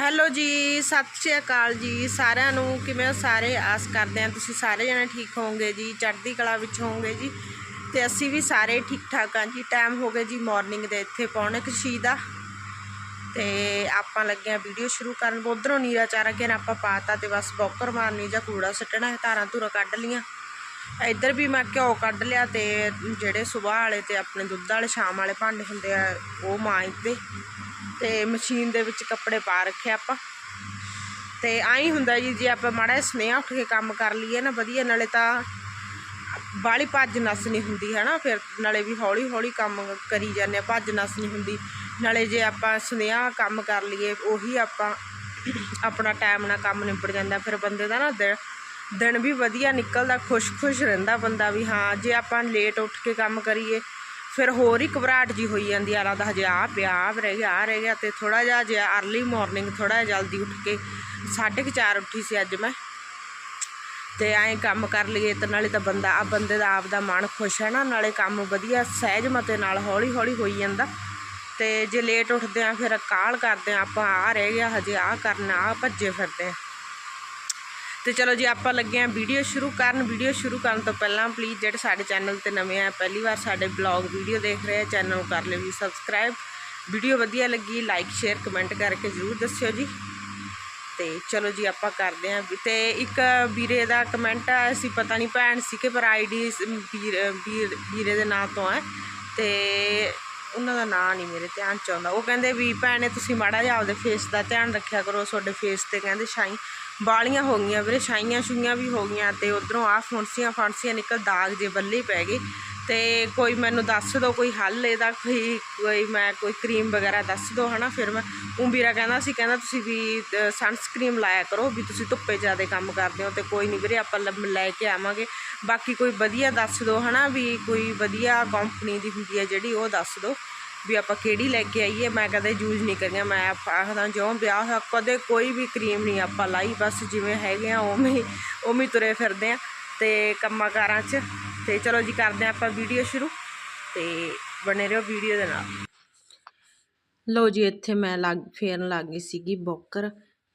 Hello ਜੀ, ਸਤਿ ਸ਼੍ਰੀ ਅਕਾਲ ਜੀ। ਸਾਰਿਆਂ ਨੂੰ ਕਿਵੇਂ ਹੋ ਸਾਰੇ? ਆਸ ਕਰਦੇ ਹਾਂ ਤੁਸੀਂ ਸਾਰੇ ਜਣੇ ਠੀਕ ਹੋਵੋਗੇ ਜੀ, ਚੜ੍ਹਦੀ ਕਲਾ ਵਿੱਚ ਹੋਵੋਗੇ ਜੀ। ਤੇ ਅਸੀਂ ਵੀ ਸਾਰੇ ਠੀਕ ਠਾਕ ਹਾਂ ਜੀ। ਟਾਈਮ ਹੋ ਗਿਆ ਜੀ ਮਾਰਨਿੰਗ ਦੇ ਇੱਥੇ ਪੌਣੇ ਕੁ ਦਾ। ਤੇ ਆਪਾਂ ਲੱਗੇ ਆ ਵੀਡੀਓ ਸ਼ੁਰੂ ਕਰਨ। ਉਧਰੋਂ ਨੀਰਾ ਚਾਰਾ ਕੇ ਆਪਾਂ ਪਾਤਾ ਤੇ ਬਸ ਬੌਕਰ ਮਾਰਨੀ ਜਾਂ ਕੂੜਾ ਸੱਟਣਾ, ਧਾਰਾਂ ਧੂਰਾ ਕੱਢ ਲੀਆਂ ਇੱਧਰ ਵੀ ਮੈਂ ਘਿਓ ਕੱਢ ਲਿਆ ਤੇ ਜਿਹੜੇ ਸਵੇਰ ਵਾਲੇ ਤੇ ਆਪਣੇ ਦੁੱਧ ਵਾਲੇ, ਸ਼ਾਮ ਵਾਲੇ ਭਾਂਡੇ ਹੁੰਦੇ ਆ, ਉਹ ਮਾਂਜਦੇ ਤੇ ਮਸ਼ੀਨ ਦੇ ਵਿੱਚ ਕੱਪੜੇ ਪਾ ਰੱਖੇ ਆਪਾਂ। ਤੇ ਆਈ ਹੁੰਦਾ ਜੀ, ਜੇ ਆਪਾਂ ਮਾੜਾ ਜਿਹਾ ਸਨੇਹਾ ਉੱਠ ਕੇ ਕੰਮ ਕਰ ਲਈਏ ਨਾ ਵਧੀਆ, ਨਾਲੇ ਤਾਂ ਬਾਲੀ ਭੱਜ ਨਸ ਨਹੀਂ ਹੁੰਦੀ ਹੈ ਨਾ ਫਿਰ ਨਾਲੇ ਵੀ ਹੌਲੀ ਹੌਲੀ ਕੰਮ ਕਰੀ ਜਾਂਦੇ ਆ, ਭੱਜ ਨਸ ਨਹੀਂ ਹੁੰਦੀ। ਨਾਲੇ ਜੇ ਆਪਾਂ ਸੁਨੇਹਾ ਕੰਮ ਕਰ ਲਈਏ, ਉਹੀ ਆਪਾਂ ਆਪਣਾ ਟਾਈਮ ਨਾਲ ਕੰਮ ਨਿਬੜ ਜਾਂਦਾ। ਫਿਰ ਬੰਦੇ ਦਾ ਨਾ ਦਿਨ ਦਿਨ ਵੀ ਵਧੀਆ ਨਿਕਲਦਾ, ਖੁਸ਼-ਖੁਸ਼ ਰਹਿੰਦਾ ਬੰਦਾ ਵੀ, ਹਾਂ, ਜੇ ਆਪਾਂ ਲੇਟ ਉੱਠ ਕੇ ਕੰਮ ਕਰੀਏ ਫਿਰ ਹੋਰ ਹੀ ਘਬਰਾਹਟ ਜੀ ਹੋਈ ਜਾਂਦੀ ਆ, ਲੱਗਦਾ ਹਜੇ ਆ ਪਿਆ, ਆਹ ਰਹਿ ਗਿਆ ਆ ਰਹਿ ਗਿਆ ਤੇ ਥੋੜਾ ਜਿਹਾ ਜੇ ਅਰਲੀ ਮਾਰਨਿੰਗ ਥੋੜਾ ਜਿਹਾ ਜਲਦੀ ਉੱਠ ਕੇ 4:30 ਉੱਠੀ ਸੀ ਅੱਜ ਮੈਂ। ਤੇ ਐਂ ਕੰਮ ਕਰ ਲਈਏ ਤੇ ਨਾਲੇ ਤਾਂ ਬੰਦਾ ਆ ਬੰਦੇ ਦਾ ਆਪ ਦਾ ਮਨ ਖੁਸ਼ ਹੈ ਨਾ, ਨਾਲੇ ਕੰਮ ਵਧੀਆ, ਸਹਿਜ ਮਤੇ ਨਾਲ ਹੌਲੀ ਹੌਲੀ ਹੋਈ ਜਾਂਦਾ। ਤੇ ਜੇ ਲੇਟ ਉੱਠਦੇ ਆ, ਫਿਰ ਕਾਲ ਕਰਦੇ ਆ, ਆਪਾਂ ਆ ਰਹਿ ਗਿਆ, ਹਜੇ ਆ ਕਰਨਾ ਆ ਭੱਜੇ ਫਿਰਦੇ ਆ। ਤੇ ਚਲੋ ਜੀ ਆਪਾਂ ਲੱਗੇ ਆ ਵੀਡੀਓ ਸ਼ੁਰੂ ਕਰਨ। ਵੀਡੀਓ ਸ਼ੁਰੂ ਕਰਨ ਤੋਂ ਪਹਿਲਾਂ ਪਲੀਜ਼ ਜਿਹੜੇ ਸਾਡੇ ਚੈਨਲ ਤੇ ਨਵੇਂ ਆ, ਪਹਿਲੀ ਵਾਰ ਸਾਡੇ ਬਲੌਗ ਵੀਡੀਓ ਦੇਖ ਰਹੇ ਆ ਚੈਨਲ ਨੂੰ ਕਰ ਲਿਓ ਜੀ ਸਬਸਕ੍ਰਾਈਬ ਵੀਡੀਓ ਵਧੀਆ ਲੱਗੀ ਲਾਈਕ ਸ਼ੇਅਰ ਕਮੈਂਟ ਕਰਕੇ ਜ਼ਰੂਰ ਦੱਸਿਓ ਜੀ। ਤੇ ਚਲੋ ਜੀ ਆਪਾਂ ਕਰਦੇ ਆਂ ਤੇ ਇੱਕ ਵੀਰੇ ਦਾ ਕਮੈਂਟ ਆਇਆ ਸੀ, ਪਤਾ ਨਹੀਂ ਭੈਣ ਸੀ ਕਿ ਪਰ ਆਈਡੀ ਵੀਰੇ ਦੇ ਨਾਂ ਤੋਂ ਹੈ। ਤੇ ਉਹਨਾਂ ਦਾ ਨਾਂ ਨਹੀਂ ਮੇਰੇ ਧਿਆਨ ਚ ਆਉਂਦਾ। ਉਹ ਕਹਿੰਦੇ ਵੀ ਭੈਣੇ ਤੁਸੀਂ ਮਾੜਾ ਜਿਹਾ ਆਪਦੇ ਫੇਸ ਦਾ ਧਿਆਨ ਰੱਖਿਆ ਕਰੋ, ਤੁਹਾਡੇ ਫੇਸ ਤੇ ਕਹਿੰਦੇ ਸ਼ਾਈ। ਬਾਲੀਆਂ ਹੋ ਗਈਆਂ ਵੀਰੇ ਛਾਈਆਂ ਛੁਈਆਂ ਵੀ ਹੋ ਗਈਆਂ ਤੇ ਉਧਰੋਂ ਆ ਫੁੰਸੀਆਂ ਫਾਂਸੀਆਂ ਨਿਕਲ ਦਾਗ ਜੇ ਬੱਲੇ ਪੈ ਗਏ। ਤੇ ਕੋਈ ਮੈਨੂੰ ਦੱਸ ਦਿਓ ਕੋਈ ਹੱਲ ਇਹਦਾ, ਕੋਈ ਕੋਈ ਮੈਂ ਕੋਈ ਕਰੀਮ ਵਗੈਰਾ ਦੱਸ ਦਿਓ ਹਨਾ? ਫਿਰ ਮੈਂ ਉਹ ਵੀਰਾ ਕਹਿੰਦਾ ਸੀ, ਕਹਿੰਦਾ ਤੁਸੀਂ ਵੀ ਸਨਸਕ੍ਰੀਮ ਲਾਇਆ ਕਰੋ ਵੀ ਤੁਸੀਂ ਧੁੱਪੇ ਜ਼ਿਆਦਾ ਕੰਮ ਕਰਦੇ ਹੋ ਤੇ ਕੋਈ ਨਹੀਂ ਵੀਰੇ ਆਪਾਂ ਲੈ ਕੇ ਆਵਾਂਗੇ। ਬਾਕੀ ਕੋਈ ਵਧੀਆ ਦੱਸ ਦਿਓ ਹਨਾ? ਵੀ ਕੋਈ ਵਧੀਆ ਕੰਪਨੀ ਦੀ ਹੁੰਦੀ ਹੈ ਜਿਹੜੀ, ਉਹ ਦੱਸ ਦਿਓ ਵੀ ਆਪਾਂ ਕਿਹੜੀ ਲੈ ਕੇ ਆਈਏ, ਮੈਂ ਕਦੇ ਯੂਜ਼ ਨਹੀਂ ਕਰੀਆਂ, ਮੈਂ ਆਖਦਾ ਜਿਉਂ ਵਿਆਹ ਹੋਇਆ, ਕਦੇ ਕੋਈ ਵੀ ਕਰੀਮ ਨਹੀਂ ਆਪਾਂ ਲਾਈ, ਬਸ ਜਿਵੇਂ ਹੈਗੇ ਆ, ਉਵੇਂ ਹੀ ਉਵੇਂ ਹੀ ਤੁਰੇ ਫਿਰਦੇ ਆ ਤੇ ਕੰਮਾਂ ਕਾਰਾਂ 'ਚ। ਤੇ ਚਲੋ ਜੀ, ਕਰਦੇ ਆ ਆਪਾਂ ਵੀਡੀਓ ਸ਼ੁਰੂ ਤੇ ਬਣੇ ਰਹੋ ਵੀਡੀਓ ਦੇ ਨਾਲ। ਲੋ ਜੀ, ਇੱਥੇ ਮੈਂ ਲੱਗ, ਫੇਰਨ ਲੱਗ ਗਈ ਸੀਗੀ ਬੋਕਰ।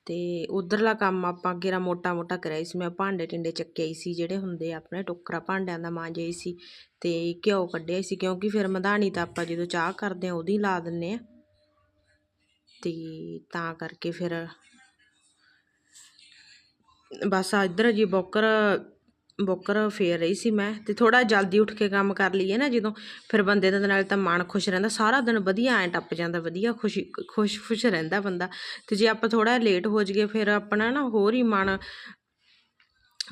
ਤੇ ਉਧਰਲਾ ਕੰਮ ਆਪਾਂ ਗੇਰਾ ਮੋਟਾ ਮੋਟਾ ਕਰਿਆ ਸੀ। ਮੈਂ ਭਾਂਡੇ ਟਿੰਡੇ ਚੱਕੇ ਆਈ ਸੀ, ਜਿਹੜੇ ਹੁੰਦੇ ਆਪਣੇ ਟੋਕਰਾ ਭਾਂਡਿਆਂ ਦਾ ਮਾਂਜੇ ਸੀ ਤੇ ਘਿਓ ਕੱਢਿਆ ਸੀ, ਕਿਉਂਕਿ ਫਿਰ ਮਧਾਣੀ ਤਾਂ ਆਪਾਂ ਜਦੋਂ ਚਾਹ ਕਰਦੇ ਆ ਉਹਦੀ ਲਾ ਦਿੰਨੇ ਆ ਤੇ ਤਾਂ ਕਰਕੇ ਫਿਰ ਬਸ ਇੱਧਰ ਜੀ ਬੋਕਰ ਬੋਕਰ ਫੇਰ ਰਹੀ ਸੀ ਮੈਂ ਤੇ ਥੋੜਾ ਜਲਦੀ ਉੱਠ ਕੇ ਕੰਮ ਕਰ ਲਈਏ ਨਾ ਜਦੋਂ ਫਿਰ ਬੰਦੇ ਦੇ ਨਾਲ ਤਾਂ ਮਨ ਖੁਸ਼ ਰਹਿੰਦਾ, ਸਾਰਾ ਦਿਨ ਵਧੀਆ ਐਂ ਟੱਪ ਜਾਂਦਾ, ਵਧੀਆ ਖੁਸ਼ੀ, ਖੁਸ਼ ਖੁਸ਼ ਰਹਿੰਦਾ ਬੰਦਾ ਤੇ ਜੇ ਆਪਾਂ ਥੋੜਾ ਲੇਟ ਹੋ ਜਾਈਏ ਫਿਰ ਆਪਣਾ ਨਾ ਹੋਰ ਹੀ ਮਨ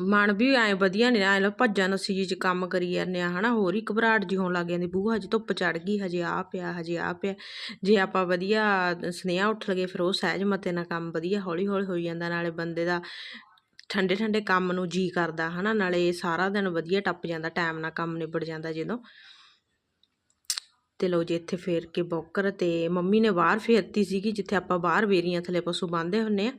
ਮਨ ਵੀ ਐ ਵਧੀਆ ਨਹੀਂ, ਐ ਭੱਜਾਂ ਨਸੀ ਜੀ ਚ ਕੰਮ ਕਰੀ ਜਾਂਦੇ ਆ, ਹਨਾ, ਹੋਰ ਹੀ ਘਬਰਾਹਟ ਜੀ ਹੋਣ ਲੱਗ ਜਾਂਦੀ, ਬੂਹਾ ਹਜੇ ਧੁੱਪ ਚੜ ਗਈ, ਹਜੇ ਆ ਪਿਆ, ਹਜੇ ਆ ਪਿਆ, ਜੇ ਆਪਾਂ ਵਧੀਆ ਸੁਨੇਹਾ ਉੱਠ ਲਗੇ ਫਿਰ ਉਹ ਸਹਿਜ ਮਤੇ ਨਾਲ ਕੰਮ ਵਧੀਆ ਹੌਲੀ ਹੌਲੀ ਹੋਈ ਜਾਂਦਾ, ਨਾਲੇ ਬੰਦੇ ਦਾ ਠੰਡੇ ਠੰਡੇ ਕੰਮ ਨੂੰ ਜੀ ਕਰਦਾ, ਹਨਾ? ਨਾਲੇ ਸਾਰਾ ਦਿਨ ਵਧੀਆ ਟੱਪ ਜਾਂਦਾ ਟਾਈਮ ਨਾਲ ਕੰਮ ਨਿਬੜ ਜਾਂਦਾ ਜਦੋਂ। ਤੇ ਲੋ ਜੀ, ਇੱਥੇ ਫੇਰ ਕੇ ਬੋਕਰ ਤੇ ਮੰਮੀ ਨੇ ਬਾਹਰ ਫੇਰਤੀ ਸੀਗੀ, ਜਿੱਥੇ ਆਪਾਂ ਬਾਹਰ ਵੇਰੀਆਂ ਥੱਲੇ ਪਸ਼ੂ ਬੰਨ੍ਹਦੇ ਹੁੰਨੇ ਆ।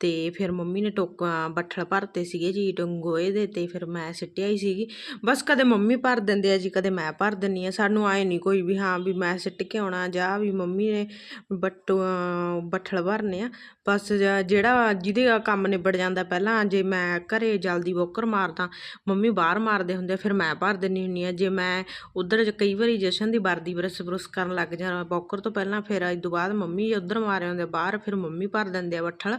ਤੇ ਫਿਰ ਮੰਮੀ ਨੇ ਟੋਕਾ ਬੱਠਲ ਭਰਤੇ ਸੀਗੇ ਜੀ ਡੰਗੋਏ ਦੇ ਤੇ ਫਿਰ ਮੈਂ ਸਿੱਟਿਆ ਹੀ ਸੀਗੀ। ਬਸ ਕਦੇ ਮੰਮੀ ਭਰ ਦਿੰਦੇ ਆ ਜੀ ਕਦੇ ਮੈਂ ਭਰ ਦਿੰਨੀ ਆ। ਸਾਨੂੰ ਆਏ ਨਹੀਂ ਕੋਈ ਵੀ ਹਾਂ ਵੀ ਮੈਂ ਸਿੱਟ ਕੇ ਆਉਣਾ ਜਾਂ ਵੀ ਮੰਮੀ ਨੇ ਬੱਟ ਬੱਠਲ ਭਰਨੇ ਆ। ਬਸ ਜਿਹੜਾ ਜਿਹਦੇ ਕੰਮ ਨਿਬੜ ਜਾਂਦਾ ਪਹਿਲਾਂ ਜੇ ਮੈਂ ਘਰੇ ਜਲਦੀ ਬੋਕਰ ਮਾਰਦਾ ਮੰਮੀ ਬਾਹਰ ਮਾਰਦੇ ਹੁੰਦੇ ਆ, ਫਿਰ ਮੈਂ ਭਰ ਦਿੰਨੀ ਹੁੰਨੀ ਆ। ਜੇ ਮੈਂ ਉਧਰ ਕਈ ਵਾਰੀ ਜਸ਼ਨ ਦੀ ਵਰਦੀ ਬਰਸ ਬਰੁਸ ਕਰਨ ਲੱਗ ਜਾਣਾ ਬੋਕਰ ਤੋਂ ਪਹਿਲਾਂ ਫਿਰ ਇਸ ਤੋਂ ਬਾਅਦ ਮੰਮੀ ਉਧਰ ਮਾਰੇ ਹੁੰਦੇ ਆ ਬਾਹਰ ਫਿਰ ਮੰਮੀ ਭਰ ਦਿੰਦੇ ਆ ਬੱਠਲ।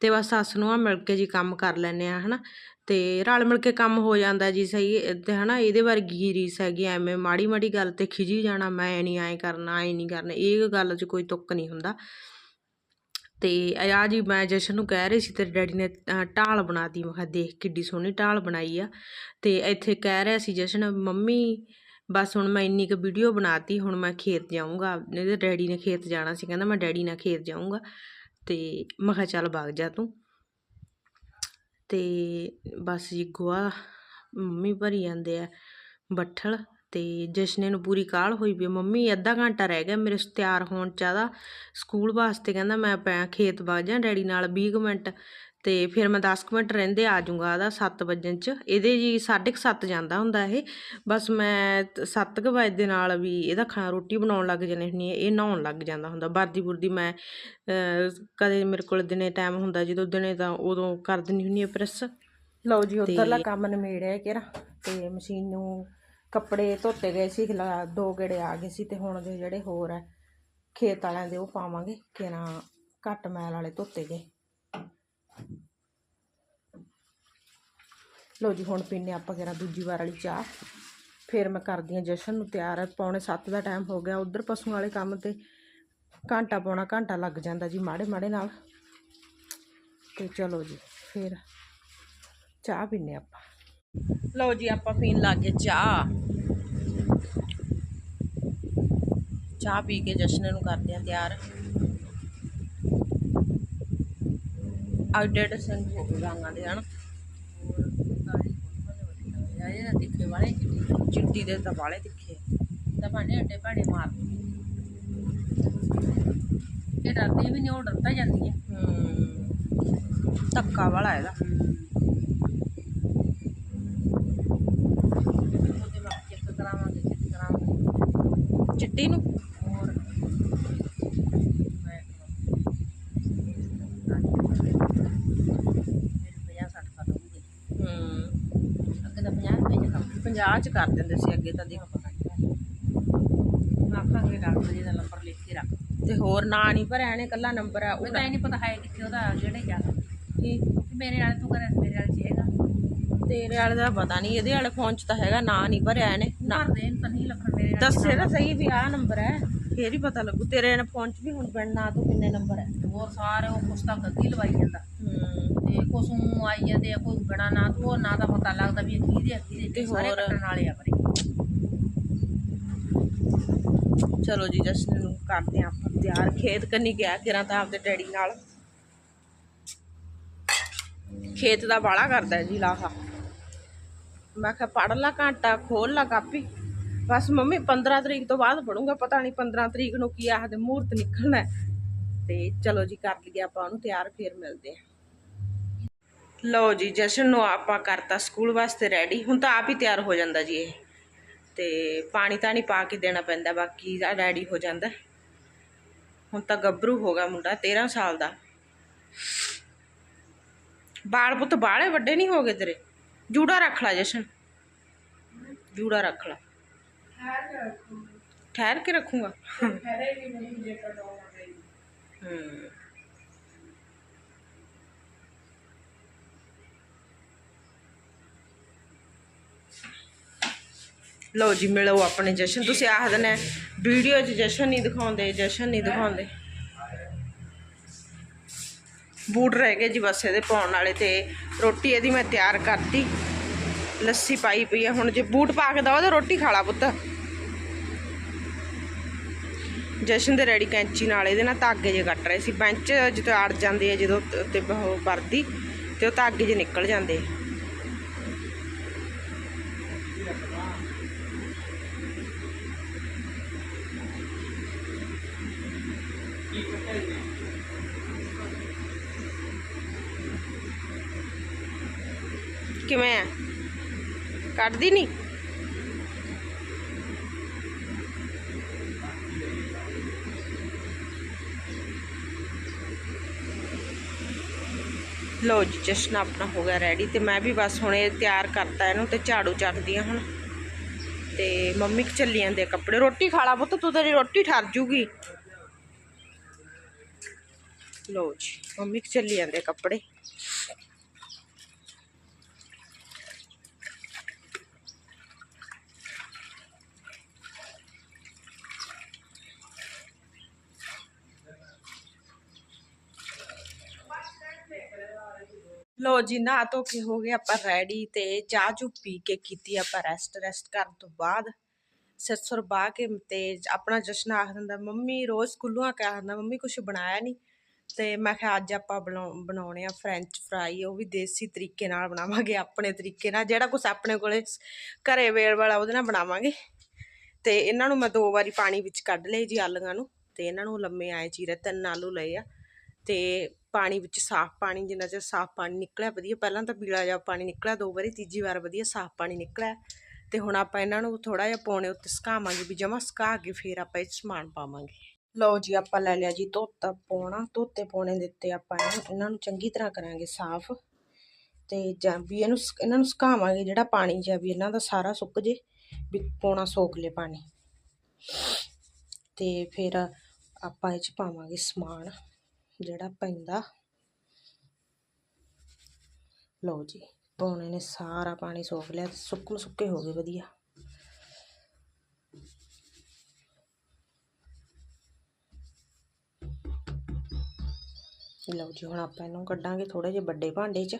ਤੇ ਬਸ ਸੱਸ ਨੂੰ ਆ ਮਿਲ ਕੇ ਜੀ ਕੰਮ ਕਰ ਲੈਨੇ ਆ ਹਨਾ। ਤੇ ਰਲ ਮਿਲ ਕੇ ਕੰਮ ਹੋ ਜਾਂਦਾ ਜੀ ਸਹੀ ਤੇ ਹਨਾ ਇਹਦੇ ਵਰਗੀ ਰੀਸ ਹੈਗੀ ਐਵੇਂ ਮਾੜੀ ਮਾੜੀ ਗੱਲ ਤੇ ਖਿਜੀ ਜਾਣਾ ਮੈਂ ਨਹੀਂ ਐਂ ਕਰਨਾ ਐਂ ਨਹੀਂ ਕਰਨਾ ਇਹ ਗੱਲ 'ਚ ਕੋਈ ਤੁੱਕ ਨਹੀਂ ਹੁੰਦਾ। ਤੇ ਆ ਜੀ ਮੈਂ ਜਸ਼ਨ ਨੂੰ ਕਹਿ ਰਹੀ ਸੀ ਤੇਰੇ ਡੈਡੀ ਨੇ ਅਹ, ਢਾਲ ਬਣਾਤੀ ਮੈਂ ਕਿਹਾ ਦੇਖ ਕਿੱਡੀ ਸੋਹਣੀ ਢਾਲ ਬਣਾਈ ਆ। ਤੇ ਇੱਥੇ ਕਹਿ ਰਿਹਾ ਸੀ ਜਸ਼ਨ ਮੰਮੀ ਬਸ ਹੁਣ ਮੈਂ ਇੰਨੀ ਕੁ ਵੀਡੀਓ ਬਣਾਤੀ ਹੁਣ ਮੈਂ ਖੇਤ ਜਾਊਂਗਾ। ਇਹਦੇ ਡੈਡੀ ਨੇ ਖੇਤ ਜਾਣਾ ਸੀ ਕਹਿੰਦਾ ਮੈਂ ਡੈਡੀ ਨਾਲ ਖੇਤ ਜਾਊਂਗਾ। ਤੇ ਮੈਂ ਕਿਹਾ ਚੱਲ ਵਗ ਜਾ ਤੂੰ। ਤੇ ਬਸ ਜੀ ਗੋਹਾ ਮੰਮੀ ਭਰੀ ਜਾਂਦੇ ਆ ਬੱਠਲ ਤੇ ਜਸ਼ਨੇ ਨੂੰ ਪੂਰੀ ਕਾਹਲ ਹੋਈ ਵੀ ਮੰਮੀ ਅੱਧਾ ਘੰਟਾ ਰਹਿ ਗਿਆ ਮੇਰੇ ਤਿਆਰ ਹੋਣ ਚ ਸਕੂਲ ਵਾਸਤੇ ਕਹਿੰਦਾ ਮੈਂ ਪੈ ਖੇਤ ਵਗ ਜਾ ਡੈਡੀ ਨਾਲ 20 ਕੁ ਮਿੰਟ ਤੇ ਫਿਰ ਮੈਂ 10 ਕੁ ਮਿੰਟ ਰਹਿੰਦੇ ਆ ਜਾਊਂਗਾ ਇਹਦਾ 7 ਵਜਣ ਚ। ਇਹਦੇ ਜੀ 7:30 ਜਾਂਦਾ ਹੁੰਦਾ ਇਹ। ਬਸ ਮੈਂ 7 ਕੁ ਵਜੇ ਦੇ ਨਾਲ ਵੀ ਇਹਦਾ ਖਾਣਾ ਰੋਟੀ ਬਣਾਉਣ ਲੱਗ ਜਾਂਦੀ ਹੁੰਦੀ ਹੈ। ਇਹ ਨਹਾਉਣ ਲੱਗ ਜਾਂਦਾ ਹੁੰਦਾ। ਵਰਦੀ ਬੁਰਦੀ ਮੈਂ ਕਦੇ ਮੇਰੇ ਕੋਲ ਦਿਨੇ ਟਾਈਮ ਹੁੰਦਾ ਜਦੋਂ ਦਿਨੇ ਤਾਂ ਉਦੋਂ ਕਰ ਦਿੰਦੀ ਹੁੰਦੀ ਹਾਂ ਪ੍ਰੈਸ ਲਓ ਜੀ ਉਧਰਲਾ ਕੰਮ ਨਿਮੇੜਿਆ ਕਿਰਾ ਤੇ ਮਸ਼ੀਨ ਨੂੰ ਕੱਪੜੇ ਧੋਤੇ ਗਏ ਸੀ ਦੋ ਗੇੜੇ ਆ ਗਏ ਸੀ ਤੇ ਹੁਣ ਦੇ ਜਿਹੜੇ ਹੋਰ ਹੈ ਖੇਤ ਵਾਲਿਆਂ ਦੇ ਉਹ ਪਾਵਾਂਗੇ। ਕਿਰਾ ਘੱਟ ਮੈਲ ਵਾਲੇ ਧੋਤੇ ਗਏ। ਲਓ ਜੀ, ਹੁਣ ਪੀਨੇ ਆਪਾਂ ਕਿਰਾ ਦੂਜੀ ਵਾਰ ਵਾਲੀ ਚਾਹ। ਫਿਰ ਮੈਂ ਕਰਦੀ ਹਾਂ ਜਸ਼ਨ ਨੂੰ ਤਿਆਰ। ਪੌਣੇ 7 ਦਾ ਟਾਈਮ ਹੋ ਗਿਆ। ਉਧਰ ਪਸ਼ੂਆਂ ਵਾਲੇ ਕੰਮ ਤੇ ਘੰਟਾ ਪੌਣਾ ਘੰਟਾ ਲੱਗ ਜਾਂਦਾ ਜੀ ਮਾੜੇ ਮਾੜੇ ਨਾਲ। ਤੇ ਚਲੋ ਜੀ, ਫਿਰ ਚਾਹ ਪੀਨੇ ਆਪਾਂ। ਲਓ ਜੀ, ਆਪਾਂ ਪੀਣ ਲੱਗ ਗਏ ਚਾਹ। ਚਾਹ ਪੀ ਕੇ ਜਸ਼ਨ ਨੂੰ ਕਰਦੇ ਆ ਤਿਆਰ। ਆਊਟਡੇਟ ਸਿੰਘ ਹੋ ਗਏ ਗਾਂਗਾ ਦੇ ਹਨ। ਤਿੱਖੇ ਵਾਲੇ ਚਿੱਟੀ ਦੇ ਤਾਂ ਵਾਲੇ ਤਿੱਖੇ ਤਾਂ ਭਾਂਡੇ ਅੱਡੇ ਭਾਂਡੇ ਮਾਰ ਇਹ ਡਰਦੇ ਵੀ ਨਹੀਂ ਉਹ ਡਰਦਾ ਜਾਂਦੀ ਹੈ। ਧੱਕਾ ਵਾਲਾ ਇਹਦਾ। ਉਹਦੇ ਚੈੱਕ ਕਰਾਵਾਂਗੇ ਚੈੱਕ ਕਰਾਵਾਂਗੇ ਚਿੱਟੀ ਨੂੰ ਹੋਰ ਮੈਂ ਮੇਰੇ 50 60 ਖਾ ਦੂੰਗੇ ਹੂੰ ਅੱਗੇ ਤਾਂ 50 ਰੁਪਏ ਚ ਕੰਮ 50 ਚ ਕਰ ਦਿੰਦੇ ਸੀ ਅੱਗੇ ਤਾਂ ਦੇਖ। ਆਖਾਂਗੇ ਡਾਕਟਰ ਜੀ ਦਾ ਨੰਬਰ ਲਿਖ ਕੇ ਰੱਖ। ਤੇ ਹੋਰ ਨਾਂ ਨਹੀਂ ਭਰਿਆ ਨੇ ਕੱਲਾ ਨੰਬਰ ਆ ਉਹ ਤਾਂ ਇਹ ਨਹੀਂ ਪਤਾ ਹੈ ਕਿੱਥੇ ਉਹਦਾ ਜਿਹੜੇ ਜਾ ਕੀ? ਮੇਰੇ ਵਾਲੇ ਤੂੰ ਕਰੇ ਮੇਰੇ ਚ ਹੈਗਾ। ਤੇਰੇ ਵਾਲੇ ਦਾ ਪਤਾ ਨਹੀਂ ਇਹਦੇ ਵਾਲੇ ਫੋਨ 'ਚ ਤਾਂ ਹੈਗਾ ਨਾਂ ਨਹੀਂ ਭਰਿਆ ਇਹਨੇ ਨਾ ਦੇ ਤਾਂ ਨਹੀਂ ਲੱਖਣ ਮੇਰੇ ਵਾਲੇ ਦੱਸੇ ਤਾਂ ਸਹੀ ਵੀ ਆਹ ਨੰਬਰ ਹੈ ਫੇਰ ਹੀ ਪਤਾ ਲੱਗੂ ਤੇਰੇ ਫੋਨ 'ਚ ਵੀ ਹੁਣ ਪਿੰਡ ਨਾਂ ਤੋਂ ਕਿੰਨੇ ਨੰਬਰ ਹੈ। ਤੇ ਹੋਰ ਸਾਰੇ ਉਹ ਕੁਛ ਤਾਂ ਗੱਗੀ ਲਵਾਈ ਜਾਂਦਾ। ਹੂੰ। ਤੇ ਕੁਛ ਊਂ ਆਈ ਜਾਂਦੇ ਆ ਕੋਈ ਬਣਾ ਨਾ ਤੂੰ ਉਹ ਨਾ ਤਾਂ ਪਤਾ ਲੱਗਦਾ ਵੀ ਆ ਕਿਹਦੇ ਤੇ ਤੇ ਸਾਰੇ ਹੋਰ? ਕੱਟਣ ਵਾਲੇ ਆ ਬਰੇ ਚਲੋ ਜੀ ਜਸ਼ਨ ਨੂੰ ਕਰਦੇ ਆਂ ਆਪਾਂ ਤਿਆਰ। ਖੇਤ ਕੰਨੀ ਗਿਆ ਕਿਰਾਂ ਤਾਂ ਆਪਦੇ ਡੈਡੀ ਨਾਲ। ਖੇਤ ਦਾ ਬਾਲਾ ਕਰਦਾ ਹੈ ਜੀ ਲਾਹਾ। ਮੈਂ ਕਿਹਾ ਪੜ ਲਾ ਘੰਟਾ ਖੋਲ ਲਾ ਕਾਪੀ। ਬਸ ਮੰਮੀ 15 ਤਰੀਕ ਤੋਂ ਬਾਅਦ ਪੜੂੰਗਾ ਪਤਾ ਨਹੀਂ 15 ਤਰੀਕ ਨੂੰ ਕੀ ਆਖਦੇ ਮੂਹਰਤ ਨਿਕਲਣਾ ਹੈ। ਤੇ ਚਲੋ ਜੀ ਕਰ ਲਈਏ ਆਪਾਂ ਉਹਨੂੰ ਤਿਆਰ ਫੇਰ ਮਿਲਦੇ ਆ ਲਓ ਜੀ ਜਸ਼ਨ ਨੂੰ ਆਪਾਂ ਕਰਤਾ ਸਕੂਲ ਵਾਸਤੇ ਰੈਡੀ ਹੁਣ ਤਾਂ ਆਪ ਹੀ ਤਿਆਰ ਹੋ ਜਾਂਦਾ ਜੀ ਇਹ। ਤੇ ਪਾਣੀ ਤਾਂ ਨਹੀਂ ਪਾ ਕੇ ਦੇਣਾ ਪੈਂਦਾ ਬਾਕੀ ਰੈਡੀ ਹੋ ਜਾਂਦਾ। ਹੁਣ ਤਾਂ ਗੱਭਰੂ ਹੋ ਗਿਆ ਮੁੰਡਾ 13 ਸਾਲ ਦਾ। ਬਾਲ ਪੁੱਤ ਬਾਲੇ ਵੱਡੇ ਨਹੀਂ ਹੋ ਗਏ ਤੇਰੇ? ਜੂੜਾ ਰੱਖ ਲੈ ਜਸ਼ਨ। ਜੂੜਾ ਰੱਖ ਲੈ। ਠਹਿਰ ਕੇ ਰੱਖੂੰਗਾ। ਹੂੰ। ਲਓ ਜੀ, ਮਿਲੋ ਆਪਣੇ ਜਸ਼ਨ। ਤੁਸੀਂ ਆਖਦੇ ਨੇ ਵੀਡੀਓ 'ਚ ਜਸ਼ਨ ਨਹੀਂ ਦਿਖਾਉਂਦੇ, ਜਸ਼ਨ ਨਹੀਂ ਦਿਖਾਉਂਦੇ। ਬੂਟ ਰਹਿ ਗਏ ਜੀ ਬਸ ਇਹਦੇ ਪਾਉਣ ਵਾਲੇ ਤੇ। ਰੋਟੀ ਇਹਦੀ ਮੈਂ ਤਿਆਰ ਕਰਤੀ। ਲੱਸੀ ਪਾਈ ਪਈ ਆ। ਹੁਣ ਜੇ ਬੂਟ ਪਾ ਕੇ ਦਵਾ ਤਾਂ ਰੋਟੀ ਖਾ ਲਾ ਪੁੱਤ। ਜਸ਼ਨ ਦੇ ਰੈਡੀ ਕੈਂਚੀ ਨਾਲ ਇਹਦੇ ਨਾਲ ਧਾਗੇ ਜੇ ਕੱਟ ਰਹੇ ਸੀ। ਬੈਂਚ ਜਦੋਂ ਅੜ ਜਾਂਦੇ ਆ, ਜਦੋਂ ਤ- ਤੇ ਉਹ ਵਰਦੀ, ਤੇ ਉਹ ਧਾਗੇ ਜੇ ਨਿਕਲ ਜਾਂਦੇ ਆ। ਕਿਵੇਂ ਆ ਕੱਢਦੀ ਨਹੀਂ ਲਓ ਜੀ ਜਸ਼ਨ ਆਪਣਾ ਹੋ ਗਿਆ ਰੈਡੀ ਤੇ ਮੈਂ ਵੀ ਬਸ ਹੁਣੇ ਤਿਆਰ ਕਰਤਾ ਇਹਨੂੰ ਤੇ ਝਾੜੂ ਚੱਕਦੀ ਆ ਹੁਣ ਤੇ ਮੰਮੀ ਕਿ ਚੱਲੀ ਜਾਂਦੇ ਆ ਕੱਪੜੇ ਰੋਟੀ ਖਾ ਲਾ ਪੁੱਤ ਤੂੰ ਤੇਰੀ ਰੋਟੀ ਠਰ ਜੂਗੀ ਲਓ ਜੀ ਮੰਮੀ ਕਿ ਚੱਲੀ ਜਾਂਦੇ ਆ ਕੱਪੜੇ ਲੋ ਜੀ ਨਾ ਧੋ ਕੇ ਹੋ ਗਏ ਆਪਾਂ ਰੈਡੀ ਤੇ ਚਾਹ ਚੂ ਪੀ ਕੇ ਕੀਤੀ ਆਪਾਂ ਰੈਸਟ ਰੈਸਟ ਕਰਨ ਤੋਂ ਬਾਅਦ ਸਿਰ ਸੁਰ ਬਾਹ ਕੇ ਤੇ ਆਪਣਾ ਜਸ਼ਨ ਆਖ ਦਿੰਦਾ, ਮੰਮੀ ਰੋਜ਼ ਸਕੂਲੋਂ ਆ ਕੇ ਆਖ ਦਿੰਦਾ, ਮੰਮੀ ਕੁਝ ਬਣਾਇਆ ਨਹੀਂ ਤੇ ਮੈਂ ਕਿਹਾ, ਅੱਜ ਆਪਾਂ ਬਣਾਉ- ਬਣਾਉਣੇ ਆ ਫ੍ਰੈਂਚ ਫਰਾਈ ਉਹ ਵੀ ਦੇਸੀ ਤਰੀਕੇ ਨਾਲ ਬਣਾਵਾਂਗੇ, ਆਪਣੇ ਤਰੀਕੇ ਨਾਲ, ਜਿਹੜਾ ਕੁਝ ਆਪਣੇ ਕੋਲੇ ਸ- ਘਰੇ ਵੇਲ ਵਾਲਾ ਉਹਦੇ ਨਾਲ ਬਣਾਵਾਂਗੇ। ਤੇ ਇਹਨਾਂ ਨੂੰ ਮੈਂ ਦੋ ਵਾਰੀ ਪਾਣੀ ਵਿੱਚ ਕੱਢ ਲਏ ਜੀ ਆਲੂਆਂ ਨੂੰ, ਤੇ ਇਹਨਾਂ ਨੂੰ ਲੰਮੇ ਆਏ ਚੀਰੇ, ਤਿੰਨ ਆਲੂ ਲਏ ਆ, ਤੇ ਪਾਣੀ ਵਿੱਚ ਸਾਫ਼ ਪਾਣੀ, ਜਿੰਨਾ ਚਿਰ ਸਾਫ਼ ਪਾਣੀ ਨਿਕਲਿਆ ਵਧੀਆ, ਪਹਿਲਾਂ ਤਾਂ ਪੀਲਾ ਜਿਹਾ ਪਾਣੀ ਨਿਕਲਿਆ, ਦੋ ਵਾਰੀ ਤੀਜੀ ਵਾਰ ਵਧੀਆ ਸਾਫ਼ ਪਾਣੀ ਨਿਕਲਿਆ। ਤੇ ਹੁਣ ਆਪਾਂ ਇਹਨਾਂ ਨੂੰ ਥੋੜਾ ਜਿਹਾ ਪੌਣੇ ਉੱਤੇ ਸੁਕਾਵਾਂਗੇ, ਵੀ ਜਮਾ ਸੁਕਾ ਕੇ ਫਿਰ ਆਪਾਂ ਇਹ 'ਚ ਸਮਾਨ ਪਾਵਾਂਗੇ। ਲਓ ਜੀ, ਆਪਾਂ ਲੈ ਲਿਆ ਜੀ ਧੋਤਾ ਪੌਣਾ। ਧੋਤੇ ਪੌਣੇ ਦਿੱਤੇ ਆਪਾਂ ਇਹਨੂੰ, ਇਹਨਾਂ ਨੂੰ ਚੰਗੀ ਤਰ੍ਹਾਂ ਕਰਾਂਗੇ ਸਾਫ਼। ਤੇ ਜਾਂ ਵੀ ਇਹਨੂੰ ਸੁਕ- ਇਹਨਾਂ ਨੂੰ ਸੁਕਾਵਾਂਗੇ ਜਿਹੜਾ ਪਾਣੀ ਜਿਹਾ ਵੀ ਇਹਨਾਂ ਦਾ ਸਾਰਾ ਸੁੱਕ ਜੇ, ਵੀ ਪੌਣਾ ਸੋਖ ਲੇ ਪਾਣੀ। ਤੇ ਫਿਰ ਆਪਾਂ ਇਹ ਚ ਪਾਵਾਂਗੇ ਸਮਾਨ। ਜਿਹੜਾ ਪੈਂਦਾ। ਲਓ ਜੀ, ਪੌਣੇ ਨੇ ਸਾਰਾ ਪਾਣੀ ਸੋਖ ਲਿਆ ਤੇ ਸੁੱਕਣ ਸੁੱਕੇ ਹੋ ਗਏ, ਵਧੀਆ। ਲਓ ਜੀ, ਹੁਣ ਆਪਾਂ ਇਹਨੂੰ ਕੱਢਾਂਗੇ ਥੋੜੇ ਜਿਹੇ ਵੱਡੇ ਭਾਂਡੇ 'ਚ।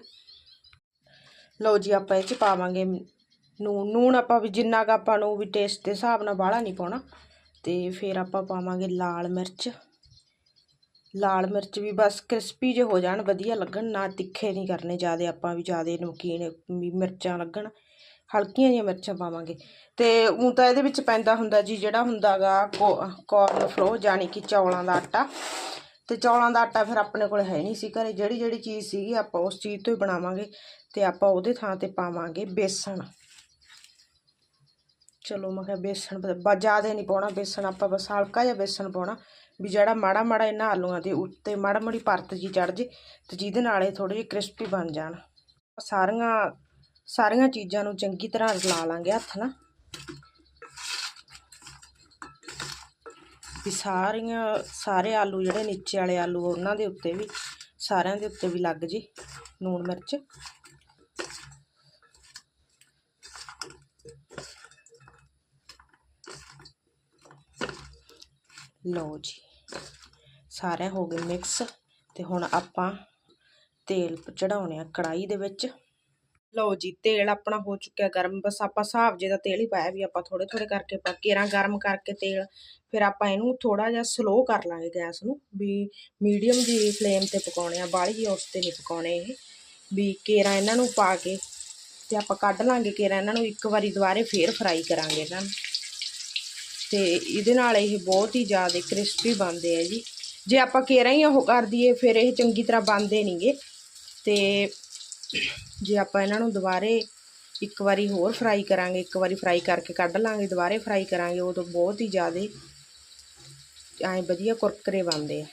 ਲਓ ਜੀ, ਆਪਾਂ ਇਹ 'ਚ ਪਾਵਾਂਗੇ ਨੂਣ ਨੂਣ ਆਪਾਂ ਵੀ ਜਿੰਨਾ ਕੁ ਆਪਾਂ ਨੂੰ ਵੀ ਟੇਸਟ ਦੇ ਹਿਸਾਬ ਨਾਲ ਬਾਹਲਾ ਨਹੀਂ ਪਾਉਣਾ। ਤੇ ਫਿਰ ਆਪਾਂ ਪਾਵਾਂਗੇ ਲਾਲ ਮਿਰਚ। ਲਾਲ ਮਿਰਚ ਵੀ ਬਸ ਕ੍ਰਿਸਪੀ ਜਿਹੇ ਹੋ ਜਾਣ, ਵਧੀਆ ਲੱਗਣ, ਨਾ ਤਿੱਖੇ ਨਹੀਂ ਕਰਨੇ ਜ਼ਿਆਦਾ ਆਪਾਂ ਵੀ, ਜ਼ਿਆਦਾ ਨਮਕੀਨ, ਵੀ ਮਿਰਚਾਂ ਲੱਗਣ, ਹਲਕੀਆਂ ਜਿਹੀਆਂ ਮਿਰਚਾਂ ਪਾਵਾਂਗੇ। ਤੇ ਉਹ ਤਾਂ ਇਹਦੇ ਵਿੱਚ ਪੈਂਦਾ ਹੁੰਦਾ ਜੀ, ਜਿਹੜਾ ਹੁੰਦਾਗਾ ਕੋਰਨ ਫਲੋ ਜਾਨੀ ਕਿ ਚੌਲਾਂ ਦਾ ਆਟਾ। ਤੇ ਚੌਲਾਂ ਦਾ ਆਟਾ ਫਿਰ ਆਪਣੇ ਕੋਲ ਹੈ ਨਹੀਂ ਸੀ ਘਰੇ, ਜਿਹੜੀ ਜਿਹੜੀ ਚੀਜ਼ ਸੀਗੀ ਆਪਾਂ ਉਸ ਚੀਜ਼ ਤੋਂ ਹੀ ਬਣਾਵਾਂਗੇ ਤੇ ਆਪਾਂ ਉਹਦੇ ਥਾਂ ਤੇ ਪਾਵਾਂਗੇ ਬੇਸਣ। ਚਲੋ ਮੈਂ ਕਿਹਾ ਬੇਸਣ ਜ਼ਿਆਦਾ ਨਹੀਂ ਪਾਉਣਾ, ਬੇਸਣ ਆਪਾਂ ਬਸ ਹਲਕਾ ਜਿਹਾ ਬੇਸਣ ਪਾਉਣਾ। ਵੀ ਜਿਹੜਾ ਮਾੜਾ ਮਾੜਾ ਇਹਨਾਂ ਆਲੂਆਂ ਦੇ ਉੱਤੇ ਮਾੜਾ ਮਾੜੀ ਪਰਤ ਜੀ ਚੜ ਜੇ ਤੇ ਜਿਹਦੇ ਨਾਲ ਇਹ ਥੋੜੇ ਜਿਹੇ ਕ੍ਰਿਸਪੀ ਬਣ ਜਾਣ। ਸਾਰੀਆਂ ਸਾਰੀਆਂ ਚੀਜ਼ਾਂ ਨੂੰ ਚੰਗੀ ਤਰ੍ਹਾਂ ਰਲਾ ਲਾਂਗੇ ਹੱਥ ਨਾਲ। ਵੀ ਸਾਰੀਆਂ, ਸਾਰੇ ਆਲੂ ਜਿਹੜੇ ਨੀਚੇ ਵਾਲੇ ਆਲੂ ਉਹਨਾਂ ਦੇ ਉੱਤੇ ਵੀ, ਸਾਰਿਆਂ ਦੇ ਉੱਤੇ ਵੀ ਲੱਗ ਜੇ ਨੂਣ ਮਿਰਚ। ਲਓ ਜੀ ਸਾਰੇ ਹੋ ਗਏ ਮਿਕਸ ਤੇ ਹੁਣ ਆਪਾਂ ਤੇਲ ਚੜਾਉਣੇ ਆ ਕੜਾਈ ਦੇ ਵਿੱਚ। ਲਓ ਜੀ, ਤੇਲ ਆਪਣਾ ਹੋ ਚੁੱਕਿਆ ਗਰਮ, ਬਸ ਆਪਾਂ ਹਿਸਾਬ ਜੇ ਦਾ ਤੇਲ ਹੀ ਪਾਇਆ ਵੀ ਆਪਾਂ ਥੋੜੇ ਥੋੜੇ ਕਰਕੇ ਪਾ ਕੇਰਾਂ ਗਰਮ ਕਰਕੇ ਤੇਲ, ਫਿਰ ਆਪਾਂ ਇਹਨੂੰ ਥੋੜਾ ਜਿਹਾ ਸਲੋ ਕਰ ਲਾਂਗੇ ਗੈਸ ਨੂੰ, ਵੀ ਮੀਡੀਅਮ ਦੀ ਫਲੇਮ ਤੇ ਪਕਾਉਣੇ ਆ, ਬਾਹਲੀ ਉਸ ਤੇ ਨਹੀਂ ਪਕਾਉਣੇ ਇਹ, ਵੀ ਕੇਰਾਂ ਇਹਨਾਂ ਨੂੰ ਪਾ ਕੇ ਤੇ ਆਪਾਂ ਕੱਢ ਲਾਂਗੇ, ਕੇਰਾਂ ਇਹਨਾਂ ਨੂੰ ਇੱਕ ਵਾਰੀ ਦੁਬਾਰੇ ਫੇਰ ਫਰਾਈ ਕਰਾਂਗੇ ਇਹਨਾਂ ਨੂੰ। ਤੇ ਇਹਦੇ ਨਾਲ ਇਹ ਬਹੁਤ ਹੀ ਜ਼ਿਆਦਾ ਕ੍ਰਿਸਪੀ ਬਣਦੇ ਆ ਜੀ। ਜੇ ਆਪਾਂ ਕੇਰਾਂ ਹੀ ਉਹ ਕਰ ਦਈਏ, ਫਿਰ ਇਹ ਚੰਗੀ ਤਰ੍ਹਾਂ ਬਣਦੇ ਨਹੀਂਗੇ ਤੇ ਜੇ ਆਪਾਂ ਇਹਨਾਂ ਨੂੰ ਦੁਬਾਰੇ ਇੱਕ ਵਾਰੀ ਹੋਰ ਫਰਾਈ ਕਰਾਂਗੇ, ਇੱਕ ਵਾਰੀ ਫਰਾਈ ਕਰਕੇ ਕੱਢ ਲਾਂਗੇ, ਦੁਬਾਰੇ ਫਰਾਈ ਕਰਾਂਗੇ, ਉਦੋਂ ਬਹੁਤ ਹੀ ਜ਼ਿਆਦਾ ਐਂ ਵਧੀਆ ਕੁਰਕਰੇ ਬਣਦੇ ਆ।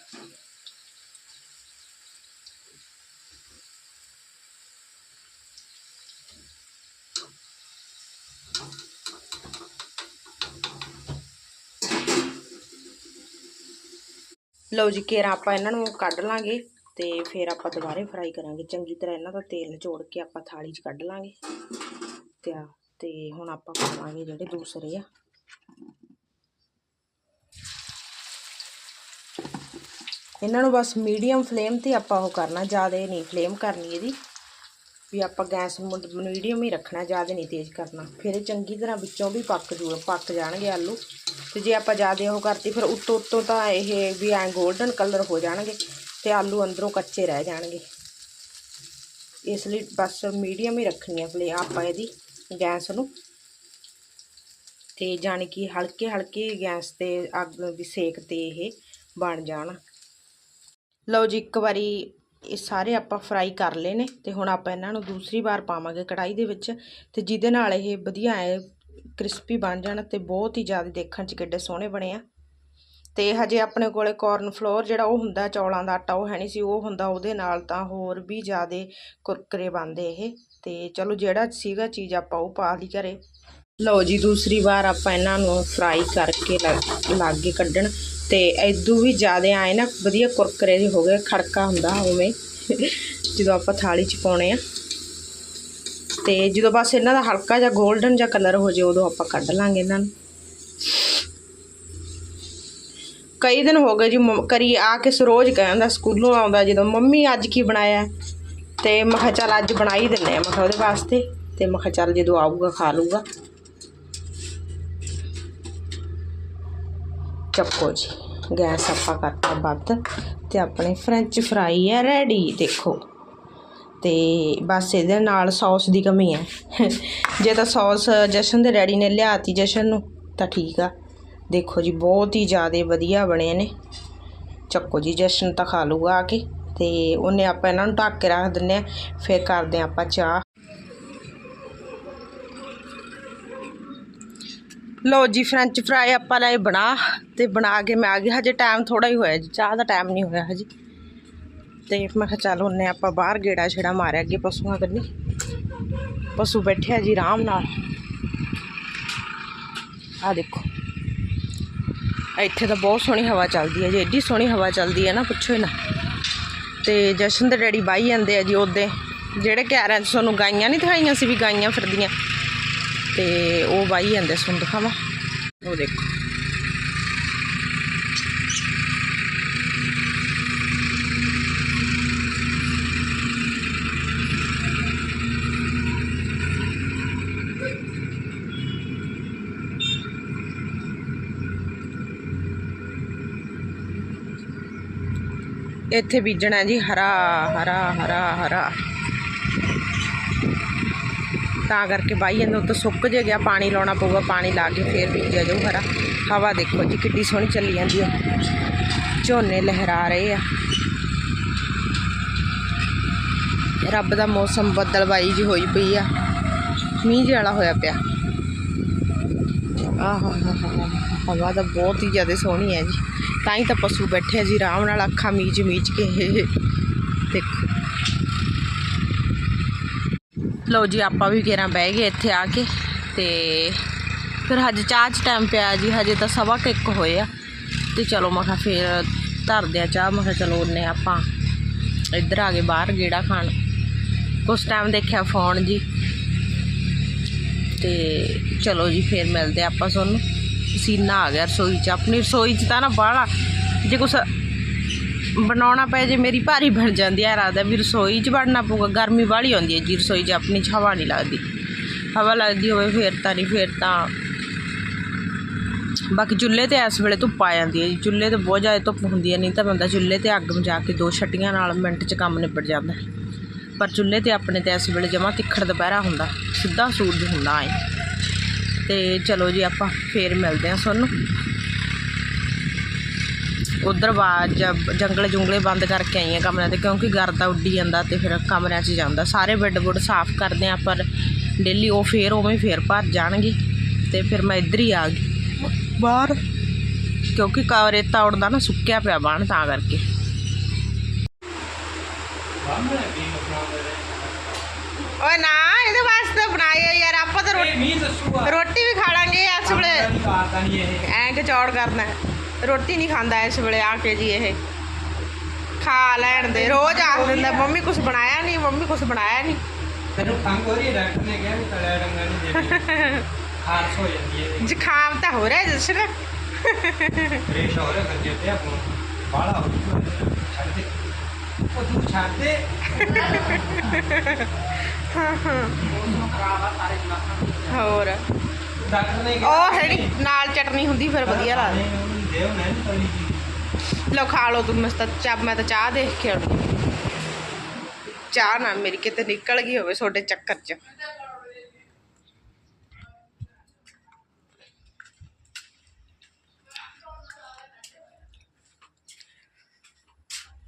ਲਓ ਜੀ ਕੇਰਾ ਆਪਾਂ ਇਹਨਾਂ ਨੂੰ ਕੱਢ ਲਾਂਗੇ ਤੇ ਫਿਰ ਆਪਾਂ ਦੁਬਾਰੇ ਫਰਾਈ ਕਰਾਂਗੇ। ਚੰਗੀ ਤਰ੍ਹਾਂ ਇਹਨਾਂ ਦਾ ਤੇਲ ਨਿਚੋੜ ਕੇ ਆਪਾਂ ਥਾਲੀ 'ਚ ਕੱਢ ਲਾਂਗੇ। ਤੇ ਤੇ ਹੁਣ ਆਪਾਂ ਪਾਵਾਂਗੇ ਜਿਹੜੇ ਦੂਸਰੇ ਆ। ਇਹਨਾਂ ਨੂੰ ਬਸ ਮੀਡੀਅਮ ਫਲੇਮ ਤੇ ਆਪਾਂ ਉਹ ਕਰਨਾ, ਜ਼ਿਆਦਾ ਨਹੀਂ ਫਲੇਮ ਕਰਨੀ ਇਹਦੀ। ਵੀ ਆਪਾਂ ਗੈਸ ਮੀਡੀਅਮ ਹੀ ਰੱਖਣਾ, ਜ਼ਿਆਦਾ ਨਹੀਂ ਤੇਜ਼ ਕਰਨਾ। ਫਿਰ ਇਹ ਚੰਗੀ ਤਰ੍ਹਾਂ ਵਿੱਚੋਂ ਵੀ ਪੱਕ ਜੂ, ਪੱਕ ਜਾਣਗੇ ਆਲੂ। ਤੇ ਜੇ ਆਪਾਂ ਜ਼ਿਆਦਾ ਉਹ ਕਰਤੀ, ਫਿਰ ਉੱਤੋਂ ਉੱਤੋਂ ਤਾਂ ਇਹ ਵੀ ਐ 골ਡਨ ਕਲਰ ਹੋ ਜਾਣਗੇ ਤੇ ਆਲੂ ਅੰਦਰੋਂ ਕੱਚੇ ਰਹਿ ਜਾਣਗੇ। ਇਸ ਲਈ ਬਸ ਮੀਡੀਅਮ ਹੀ ਰੱਖਣੀ ਹੈ ਫਲੇ ਆਪਾਂ ਇਹਦੀ ਗੈਸ ਨੂੰ। ਤੇ ਜਾਣੀ ਕਿ ਹਲਕੇ ਹਲਕੇ ਗੈਸ ਤੇ ਅੱਗ, ਵੀ ਸੇਕ ਤੇ ਇਹ ਬਣ ਜਾਣ। ਲਓ ਜੀ, ਇੱਕ ਵਾਰੀ ਇਹ ਸਾਰੇ ਆਪਾਂ ਫਰਾਈ ਕਰ ਲਏ ਨੇ ਤੇ ਹੁਣ ਆਪਾਂ ਇਹਨਾਂ ਨੂੰ ਦੂਸਰੀ ਵਾਰ ਪਾਵਾਂਗੇ ਕੜਾਈ ਦੇ ਵਿੱਚ ਤੇ ਜਿਹਦੇ ਨਾਲ ਇਹ ਵਧੀਆ ਐ ਕ੍ਰਿਸਪੀ ਬਣ ਜਾਣ ਤੇ ਬਹੁਤ ਹੀ ਜ਼ਿਆਦਾ ਦੇਖਣ 'ਚ ਕਿੱਡੇ ਸੋਹਣੇ ਬਣੇ ਆ। ਤੇ ਹਜੇ ਆਪਣੇ ਕੋਲੇ ਕਾਰਨ ਫਲੋਰ ਜਿਹੜਾ ਉਹ ਹੁੰਦਾ ਚੌਲਾਂ ਦਾ ਆਟਾ ਉਹ ਹੈ ਨਹੀਂ ਸੀ, ਉਹ ਹੁੰਦਾ ਉਹਦੇ ਨਾਲ ਤਾਂ ਹੋਰ ਵੀ ਜ਼ਿਆਦਾ ਕੁਰਕਰੇ ਬਣਦੇ ਇਹ। ਤੇ ਚਲੋ ਜਿਹੜਾ ਸੀਗਾ ਚੀਜ਼ ਆਪਾਂ ਉਹ ਪਾ ਲਈ ਘਰੇ। ਲਓ ਜੀ, ਦੂਸਰੀ ਵਾਰ ਆਪਾਂ ਇਹਨਾਂ ਨੂੰ ਫਰਾਈ ਕਰਕੇ ਲੱਗ ਲਾਗੇ ਕੱਢਣ। ਤੇ ਐਦੂ ਵੀ ਜ਼ਿਆਦਾ ਆਏ ਨਾ, ਵਧੀਆ ਕੁਰਕਰੇ ਜਿਹੇ ਹੋ ਗਏ, ਖੜਕਾ ਹੁੰਦਾ ਉਵੇਂ। ਜਦੋਂ ਆਪਾਂ ਥਾਲੀ 'ਚ ਪਾਉਣੇ ਆ। ਤੇ ਜਦੋਂ ਬਸ ਇਹਨਾਂ ਦਾ ਹਲਕਾ ਜਿਹਾ 골ਡਨ ਜਿਹਾ ਕਲਰ ਹੋ ਜੇ ਉਦੋਂ ਆਪਾਂ ਕੱਢ ਲਾਂਗੇ ਇਹਨਾਂ ਨੂੰ। ਕਈ ਦਿਨ ਹੋ ਗਏ ਜੀ ਮੰਮ- ਕਰੀ ਆ ਕੇ ਸਰੋਜ ਕਹਿੰਦਾ ਸਕੂਲੋਂ ਆਉਂਦਾ ਜਦੋਂ, ਮੰਮੀ, ਅੱਜ ਕੀ ਬਣਾਇਆ? ਤੇ ਮੈਂ ਕਿਹਾ, ਚੱਲ ਅੱਜ ਬਣਾ ਹੀ ਦਿੰਨੇ ਆ। ਮੈਂ ਕਿਹਾ, ਉਹਦੇ ਵਾਸਤੇ? ਤੇ ਮੈਂ ਕਿਹਾ, ਚੱਲ ਜਦੋਂ ਆਊਗਾ, ਖਾ ਲੂਗਾ ਚੱਕੋ ਜੀ। ਗੈਸ ਆਪਾਂ ਕਰਤਾ ਬੰਦ ਤੇ ਆਪਣੇ ਫ੍ਰੈਂਚ ਫਰਾਈ ਹੈ ਰੈਡੀ ਦੇਖੋ। ਤੇ ਬਸ ਇਹਦੇ ਨਾਲ ਸੌਸ ਦੀ ਕਮੀ ਹੈ ਜੇ ਤਾਂ ਸੌਸ ਜਸ਼ਨ ਦੇ ਡੈਡੀ ਨੇ ਲਿਆਤੀ ਜਸ਼ਨ ਨੂੰ, ਤਾਂ ਠੀਕ ਆ। ਦੇਖੋ ਜੀ, ਬਹੁਤ ਹੀ ਜ਼ਿਆਦਾ ਵਧੀਆ ਬਣੇ ਨੇ। ਚੱਕੋ ਜੀ, ਜਸ਼ਨ ਤਾਂ ਖਾ ਲੂਗਾ ਆ ਕੇ। ਤੇ ਉਹਨੇ ਆਪਾਂ ਇਹਨਾਂ ਨੂੰ ਢੱਕ ਕੇ ਰੱਖ ਦਿੰਨੇ ਆ, ਫਿਰ ਕਰਦੇ ਆ ਆਪਾਂ ਚਾਹ। ਲੋ ਜੀ ਫ੍ਰੈਂਚ ਫਰਾਈ ਆਪਾਂ ਲਈ ਬਣਾ ਤੇ ਬਣਾ ਕੇ ਮੈਂ ਆ ਗਈ। ਹਜੇ ਟਾਈਮ ਥੋੜਾ ਹੀ ਹੋਇਆ ਜੀ, ਚਾਹ ਦਾ ਟਾਈਮ ਨਹੀਂ ਹੋਇਆ ਹਜੇ। ਤੇ ਮੈਂ ਕਿਹਾ ਚੱਲ ਉਹਨੇ ਆਪਾਂ ਬਾਹਰ ਗੇੜਾ ਛੇੜਾ ਮਾਰਿਆ ਅੱਗੇ ਪਸ਼ੂਆਂ ਕੰਨੀ। ਪਸ਼ੂ ਬੈਠਿਆ ਜੀ ਆਰਾਮ ਨਾਲ। ਆ ਦੇਖੋ। ਇੱਥੇ ਤਾਂ ਬਹੁਤ ਸੋਹਣੀ ਹਵਾ ਚੱਲਦੀ ਹੈ ਜੀ ਐਡੀ ਸੋਹਣੀ ਹਵਾ ਚੱਲਦੀ ਹੈ ਨਾ, ਪੁੱਛੋ ਹੀ ਨਾ। ਤੇ ਜਸ਼ਨ ਦੇ ਡੈਡੀ ਬਾਈ ਜਾਂਦੇ ਆ ਜੀ ਉਹਦੇ। ਜਿਹੜੇ ਕਹਿ ਚ ਤੁਹਾਨੂੰ ਗਾਈਆਂ ਨਹੀਂ ਦਿਖਾਈਆਂ ਸੀ ਵੀ ਗਾਈਆਂ ਫਿਰਦੀਆਂ? ਤੇ ਉਹ ਬਾਈ ਜਾਂਦੇ ਸੁਣ ਦਿਖਾਵਾਂ ਉਹ ਦੇਖੋ। ਇੱਥੇ ਬੀਜਣਾ ਜੀ ਹਰਾ ਹਰਾ ਹਰਾ ਹਰਾ। ਤਾਂ ਕਰਕੇ ਬਾਈ ਜਾਂਦਾ ਉੱਤੇ ਸੁੱਕ ਜੇ ਗਿਆ, ਪਾਣੀ ਲਾਉਣਾ ਪਊਗਾ, ਪਾਣੀ ਲਾ ਕੇ ਫੇਰ ਬੀਜਿਆ ਜਾਊ ਹਰਾ। ਹਵਾ ਦੇਖੋ ਜੀ ਕਿੱਡੀ ਸੋਹਣੀ ਚੱਲੀ ਜਾਂਦੀ ਹੈ ਝੋਨੇ ਲਹਿਰਾ ਰਹੇ ਆ। ਰੱਬ ਦਾ ਮੌਸਮ ਬੱਦਲਬਾਈ ਜੀ ਹੋਈ ਪਈ ਆ। ਮੀਂਹ ਜਿਹਾ ਵਾਲਾ ਹੋਇਆ ਪਿਆ। ਆਹ ਹਵਾ ਤਾਂ ਬਹੁਤ ਹੀ ਜ਼ਿਆਦਾ ਸੋਹਣੀ ਹੈ ਜੀ। ਤਾਂ ਹੀ ਤਾਂ ਪਸ਼ੂ ਬੈਠੇ ਆ ਜੀ, ਆਰਾਮ ਨਾਲ ਅੱਖਾਂ ਮੀਚ ਮੀਚ ਕੇ ਦੇਖੋ ਲਓ ਜੀ, ਆਪਾਂ ਵੀ ਘੇਰਾਂ ਬਹਿ ਗਏ ਇੱਥੇ ਆ ਕੇ ਤੇ ਫਿਰ ਹਜੇ ਚਾਹ ਚ ਟਾਈਮ ਪਿਆ ਜੀ, ਹਜੇ ਤਾਂ ਸਵਾ ਕੁ ਇੱਕ ਹੋਏ ਆ। ਤੇ ਚਲੋ ਮੈਂ ਕਿਹਾ ਫਿਰ ਧਰਦੇ ਆ ਚਾਹ, ਮੈਂ ਕਿਹਾ ਚਲੋ ਉਹਨੇ ਆਪਾਂ ਇੱਧਰ ਆ ਗਏ ਬਾਹਰ ਗੇੜਾ ਖਾਣ। ਕੁਛ ਟਾਈਮ ਦੇਖਿਆ ਫੋਨ ਜੀ। ਤੇ ਚਲੋ ਜੀ, ਫਿਰ ਮਿਲਦੇ ਆਪਾਂ ਤੁਹਾਨੂੰ। ਪਸੀਨਾ ਆ ਗਿਆ ਰਸੋਈ 'ਚ। ਆਪਣੀ ਰਸੋਈ 'ਚ ਤਾਂ ਨਾ ਬਾਹਲਾ, ਜੇ ਕੁਛ ਬਣਾਉਣਾ ਪਏ ਜੇ, ਮੇਰੀ ਭਾਰੀ ਬਣ ਜਾਂਦੀ ਹੈ ਰਾਦਾ ਵੀ ਰਸੋਈ 'ਚ ਵੜਨਾ ਪਊਗਾ, ਗਰਮੀ ਵਾਲੀ ਆਉਂਦੀ ਹੈ ਜੀ ਰਸੋਈ 'ਚ, ਆਪਣੀ 'ਚ ਹਵਾ ਨਹੀਂ ਲੱਗਦੀ। ਹਵਾ ਲੱਗਦੀ ਹੋਵੇ ਫਿਰ ਤਾਂ ਨਹੀਂ, ਫਿਰ ਤਾਂ। ਬਾਕੀ ਚੁੱਲ੍ਹੇ ਤੇ ਇਸ ਵੇਲੇ ਧੁੱਪ ਆ ਜਾਂਦੀ ਹੈ ਜੀ, ਚੁੱਲ੍ਹੇ ਤੇ ਬਹੁਤ ਜ਼ਿਆਦਾ ਧੁੱਪ ਹੁੰਦੀ ਹੈ, ਨਹੀਂ ਤਾਂ ਬੰਦਾ ਚੁੱਲ੍ਹੇ ਤੇ ਅੱਗ ਮਜਾ ਕੇ ਦੋ ਛੱਟੀਆਂ ਨਾਲ ਮਿੰਟ 'ਚ ਕੰਮ ਨਿਬੜ ਜਾਂਦਾ ਪਰ ਚੁੱਲ੍ਹੇ ਤੇ ਆਪਣੇ ਤੇ ਇਸ ਵੇਲੇ ਜਮਾ ਤਿੱਖੜ ਦੁਪਹਿਰਾ ਹੁੰਦਾ, ਸਿੱਧਾ ਸੂਰਜ ਹੁੰਦਾ ਏ ਤੇ ਚਲੋ ਜੀ ਆਪਾਂ ਫੇਰ ਮਿਲਦੇ ਹਾਂ ਤੁਹਾਨੂੰ। ਉਧਰ ਬਾਜ ਜੰਗਲੇ ਜੁੰਗਲੇ ਬੰਦ ਕਰਕੇ ਆਈ ਹਾਂ ਕਮਰਿਆਂ ਤੇ ਕਿਉਂਕਿ ਗਰਦਾ ਉੱਡੀ ਜਾਂਦਾ ਤੇ ਫਿਰ ਕਮਰਿਆਂ 'ਚ ਜਾਂਦਾ। ਸਾਰੇ ਬੈੱਡ ਬੁੱਡ ਸਾਫ਼ ਕਰਦੇ ਆ ਪਰ ਡੇਲੀ ਉਹ ਫੇਰ ਉਵੇਂ ਫੇਰ ਭਰ ਜਾਣਗੇ ਤੇ ਫਿਰ ਮੈਂ ਇੱਧਰ ਹੀ ਆ ਗਈ। ਬਾਹਰ? ਕਿਉਂਕਿ ਰੇਤਾ ਉੜਦਾ ਨਾ ਸੁੱਕਿਆ ਪਿਆ ਬਾਣ ਤਾਂ ਕਰਕੇ। ਓਏ ਨਾ ਇਹਦੇ ਵਾਸਤੇ ਬਣਾਏ ਯਾਰ ਆਪਾਂ ਤਾਂ ਰੋਟੀ ਵੀ ਖਾ ਲਾਂਗੇ ਇਸ ਵੇਲੇ। ਐਂ ਕਿ ਚੌੜ ਕਰਨਾ। ਹੈ। ਰੋਟੀ ਨਹੀਂ ਖਾਂਦਾ ਇਸ ਵੇਲੇ ਆ ਕੇ ਜੀ ਇਹ। ਖਾ ਲੈਣ ਦੇ ਰੋਜ਼ ਆਖ ਦਿੰਦਾ ਮੰਮੀ ਕੁਝ ਬਣਾਇਆ ਨਹੀਂ ਮੰਮੀ ਕੁਝ ਬਣਾਇਆ ਨਹੀਂ। ਤੈਨੂੰ ਖੰਗ ਹੋ ਰਹੀ ਹੈ ਡਾਕਟਰ ਨੇ ਕਿਹਾ ਵੀ ਤਲਿਆ ਡੰਗਾ ਨਹੀਂ ਦੇਣੀ। ਖਾਰਸ ਹੋ ਜਾਂਦੀ ਹੈ। ਜ਼ੁਕਾਮ ਤਾਂ ਹੋ ਰਿਹਾ ਜਸ਼ਨ। ਫਰੇਸ਼ ਹੋ ਰਿਹਾ ਗੱਜੇ ਤੇ ਆਪੋ ਬਾਲਾ ਹੋ ਗਿਆ। ਛੱਡ ਦੇ। ਉਹ ਤੂੰ ਛੱਡ ਦੇ। ਹੋਰ। ਡਾਕਟਰ ਨੇ ਉਹ ਜਿਹੜੀ ਨਾਲ ਚਟਨੀ ਹੁੰਦੀ ਫਿਰ ਵਧੀਆ ਲੱਗਦੀ। ਦੇਵ ਨਹੀਂ ਤਲੀ ਲਓ ਖਾ ਲਓ ਤੁਸੀਂ ਮਸਤ, ਚਾਹ, ਮੈਂ ਤਾਂ ਚਾਹ ਦੇਖ ਕੇ ਆਉਣੀ ਚਾਹ ਨਾ ਮੇਰੀ ਕਿਤੇ ਨਿਕਲ ਗਈ ਹੋਵੇ ਤੁਹਾਡੇ ਚੱਕਰ 'ਚ।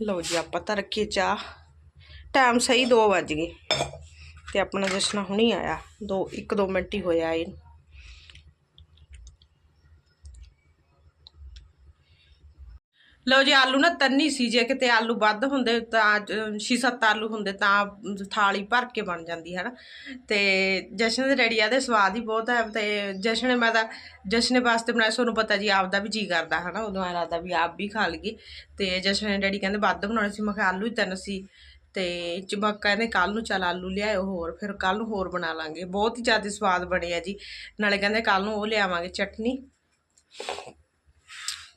ਲਓ ਜੀ, ਆਪਾਂ ਤਾਂ ਰੱਖੀ ਚਾਹ। ਟਾਈਮ ਸਹੀ 2 ਵੱਜ ਗਏ। ਤੇ ਆਪਣਾ ਜਸ਼ਨ ਹੁਣੀ ਆਇਆ। 2 1 2 ਮਿੰਟ ਹੀ ਹੋਇਆ ਇਹਨੂੰ। ਲਓ ਜੀ, ਆਲੂ ਨਾ ਤੰਨੀ ਸੀ, ਜੇ ਕਿਤੇ ਆਲੂ ਵੱਧ ਹੁੰਦੇ ਤਾਂ 6-7 ਆਲੂ ਹੁੰਦੇ ਤਾਂ ਥਾਲੀ ਭਰ ਕੇ ਬਣ ਜਾਂਦੀ ਹੈ ਨਾ ਤੇ ਜਸ਼ਨ ਦੇ ਡੈਡੀ ਆਦੇ ਸਵਾਦ ਹੀ ਬਹੁਤ ਹੈ ਤੇ ਜਸ਼ਨ ਮੈਂ ਤਾਂ ਜਸ਼ਨ ਵਾਸਤੇ ਬਣਾਇਆ ਤੁਹਾਨੂੰ ਪਤਾ ਜੀ ਆਪ ਦਾ ਵੀ ਜੀ ਕਰਦਾ ਹੈ ਨਾ ਉਦੋਂ ਐਂ ਲੱਗਦਾ ਵੀ ਆਪ ਵੀ ਖਾ ਲਈਏ। ਤੇ ਜਸ਼ਨ ਦੇ ਡੈਡੀ ਕਹਿੰਦੇ ਵੱਧ ਬਣਾਉਣੇ ਸੀ, ਮੈਂ ਕਿਹਾ ਆਲੂ ਹੀ ਤਿੰਨ ਸੀ। ਤੇ ਚਮਕ ਕਹਿੰਦੇ ਕੱਲ ਨੂੰ ਚੱਲ ਆਲੂ ਲਿਆਇਓ ਹੋਰ, ਫਿਰ ਕੱਲ ਨੂੰ ਹੋਰ ਬਣਾ ਲਾਂਗੇ। ਬਹੁਤ ਹੀ ਜ਼ਿਆਦਾ ਸਵਾਦ ਬਣੇ ਆ ਜੀ। ਨਾਲੇ ਕਹਿੰਦੇ ਕੱਲ ਨੂੰ ਉਹ ਲਿਆਵਾਂਗੇ ਚਟਨੀ।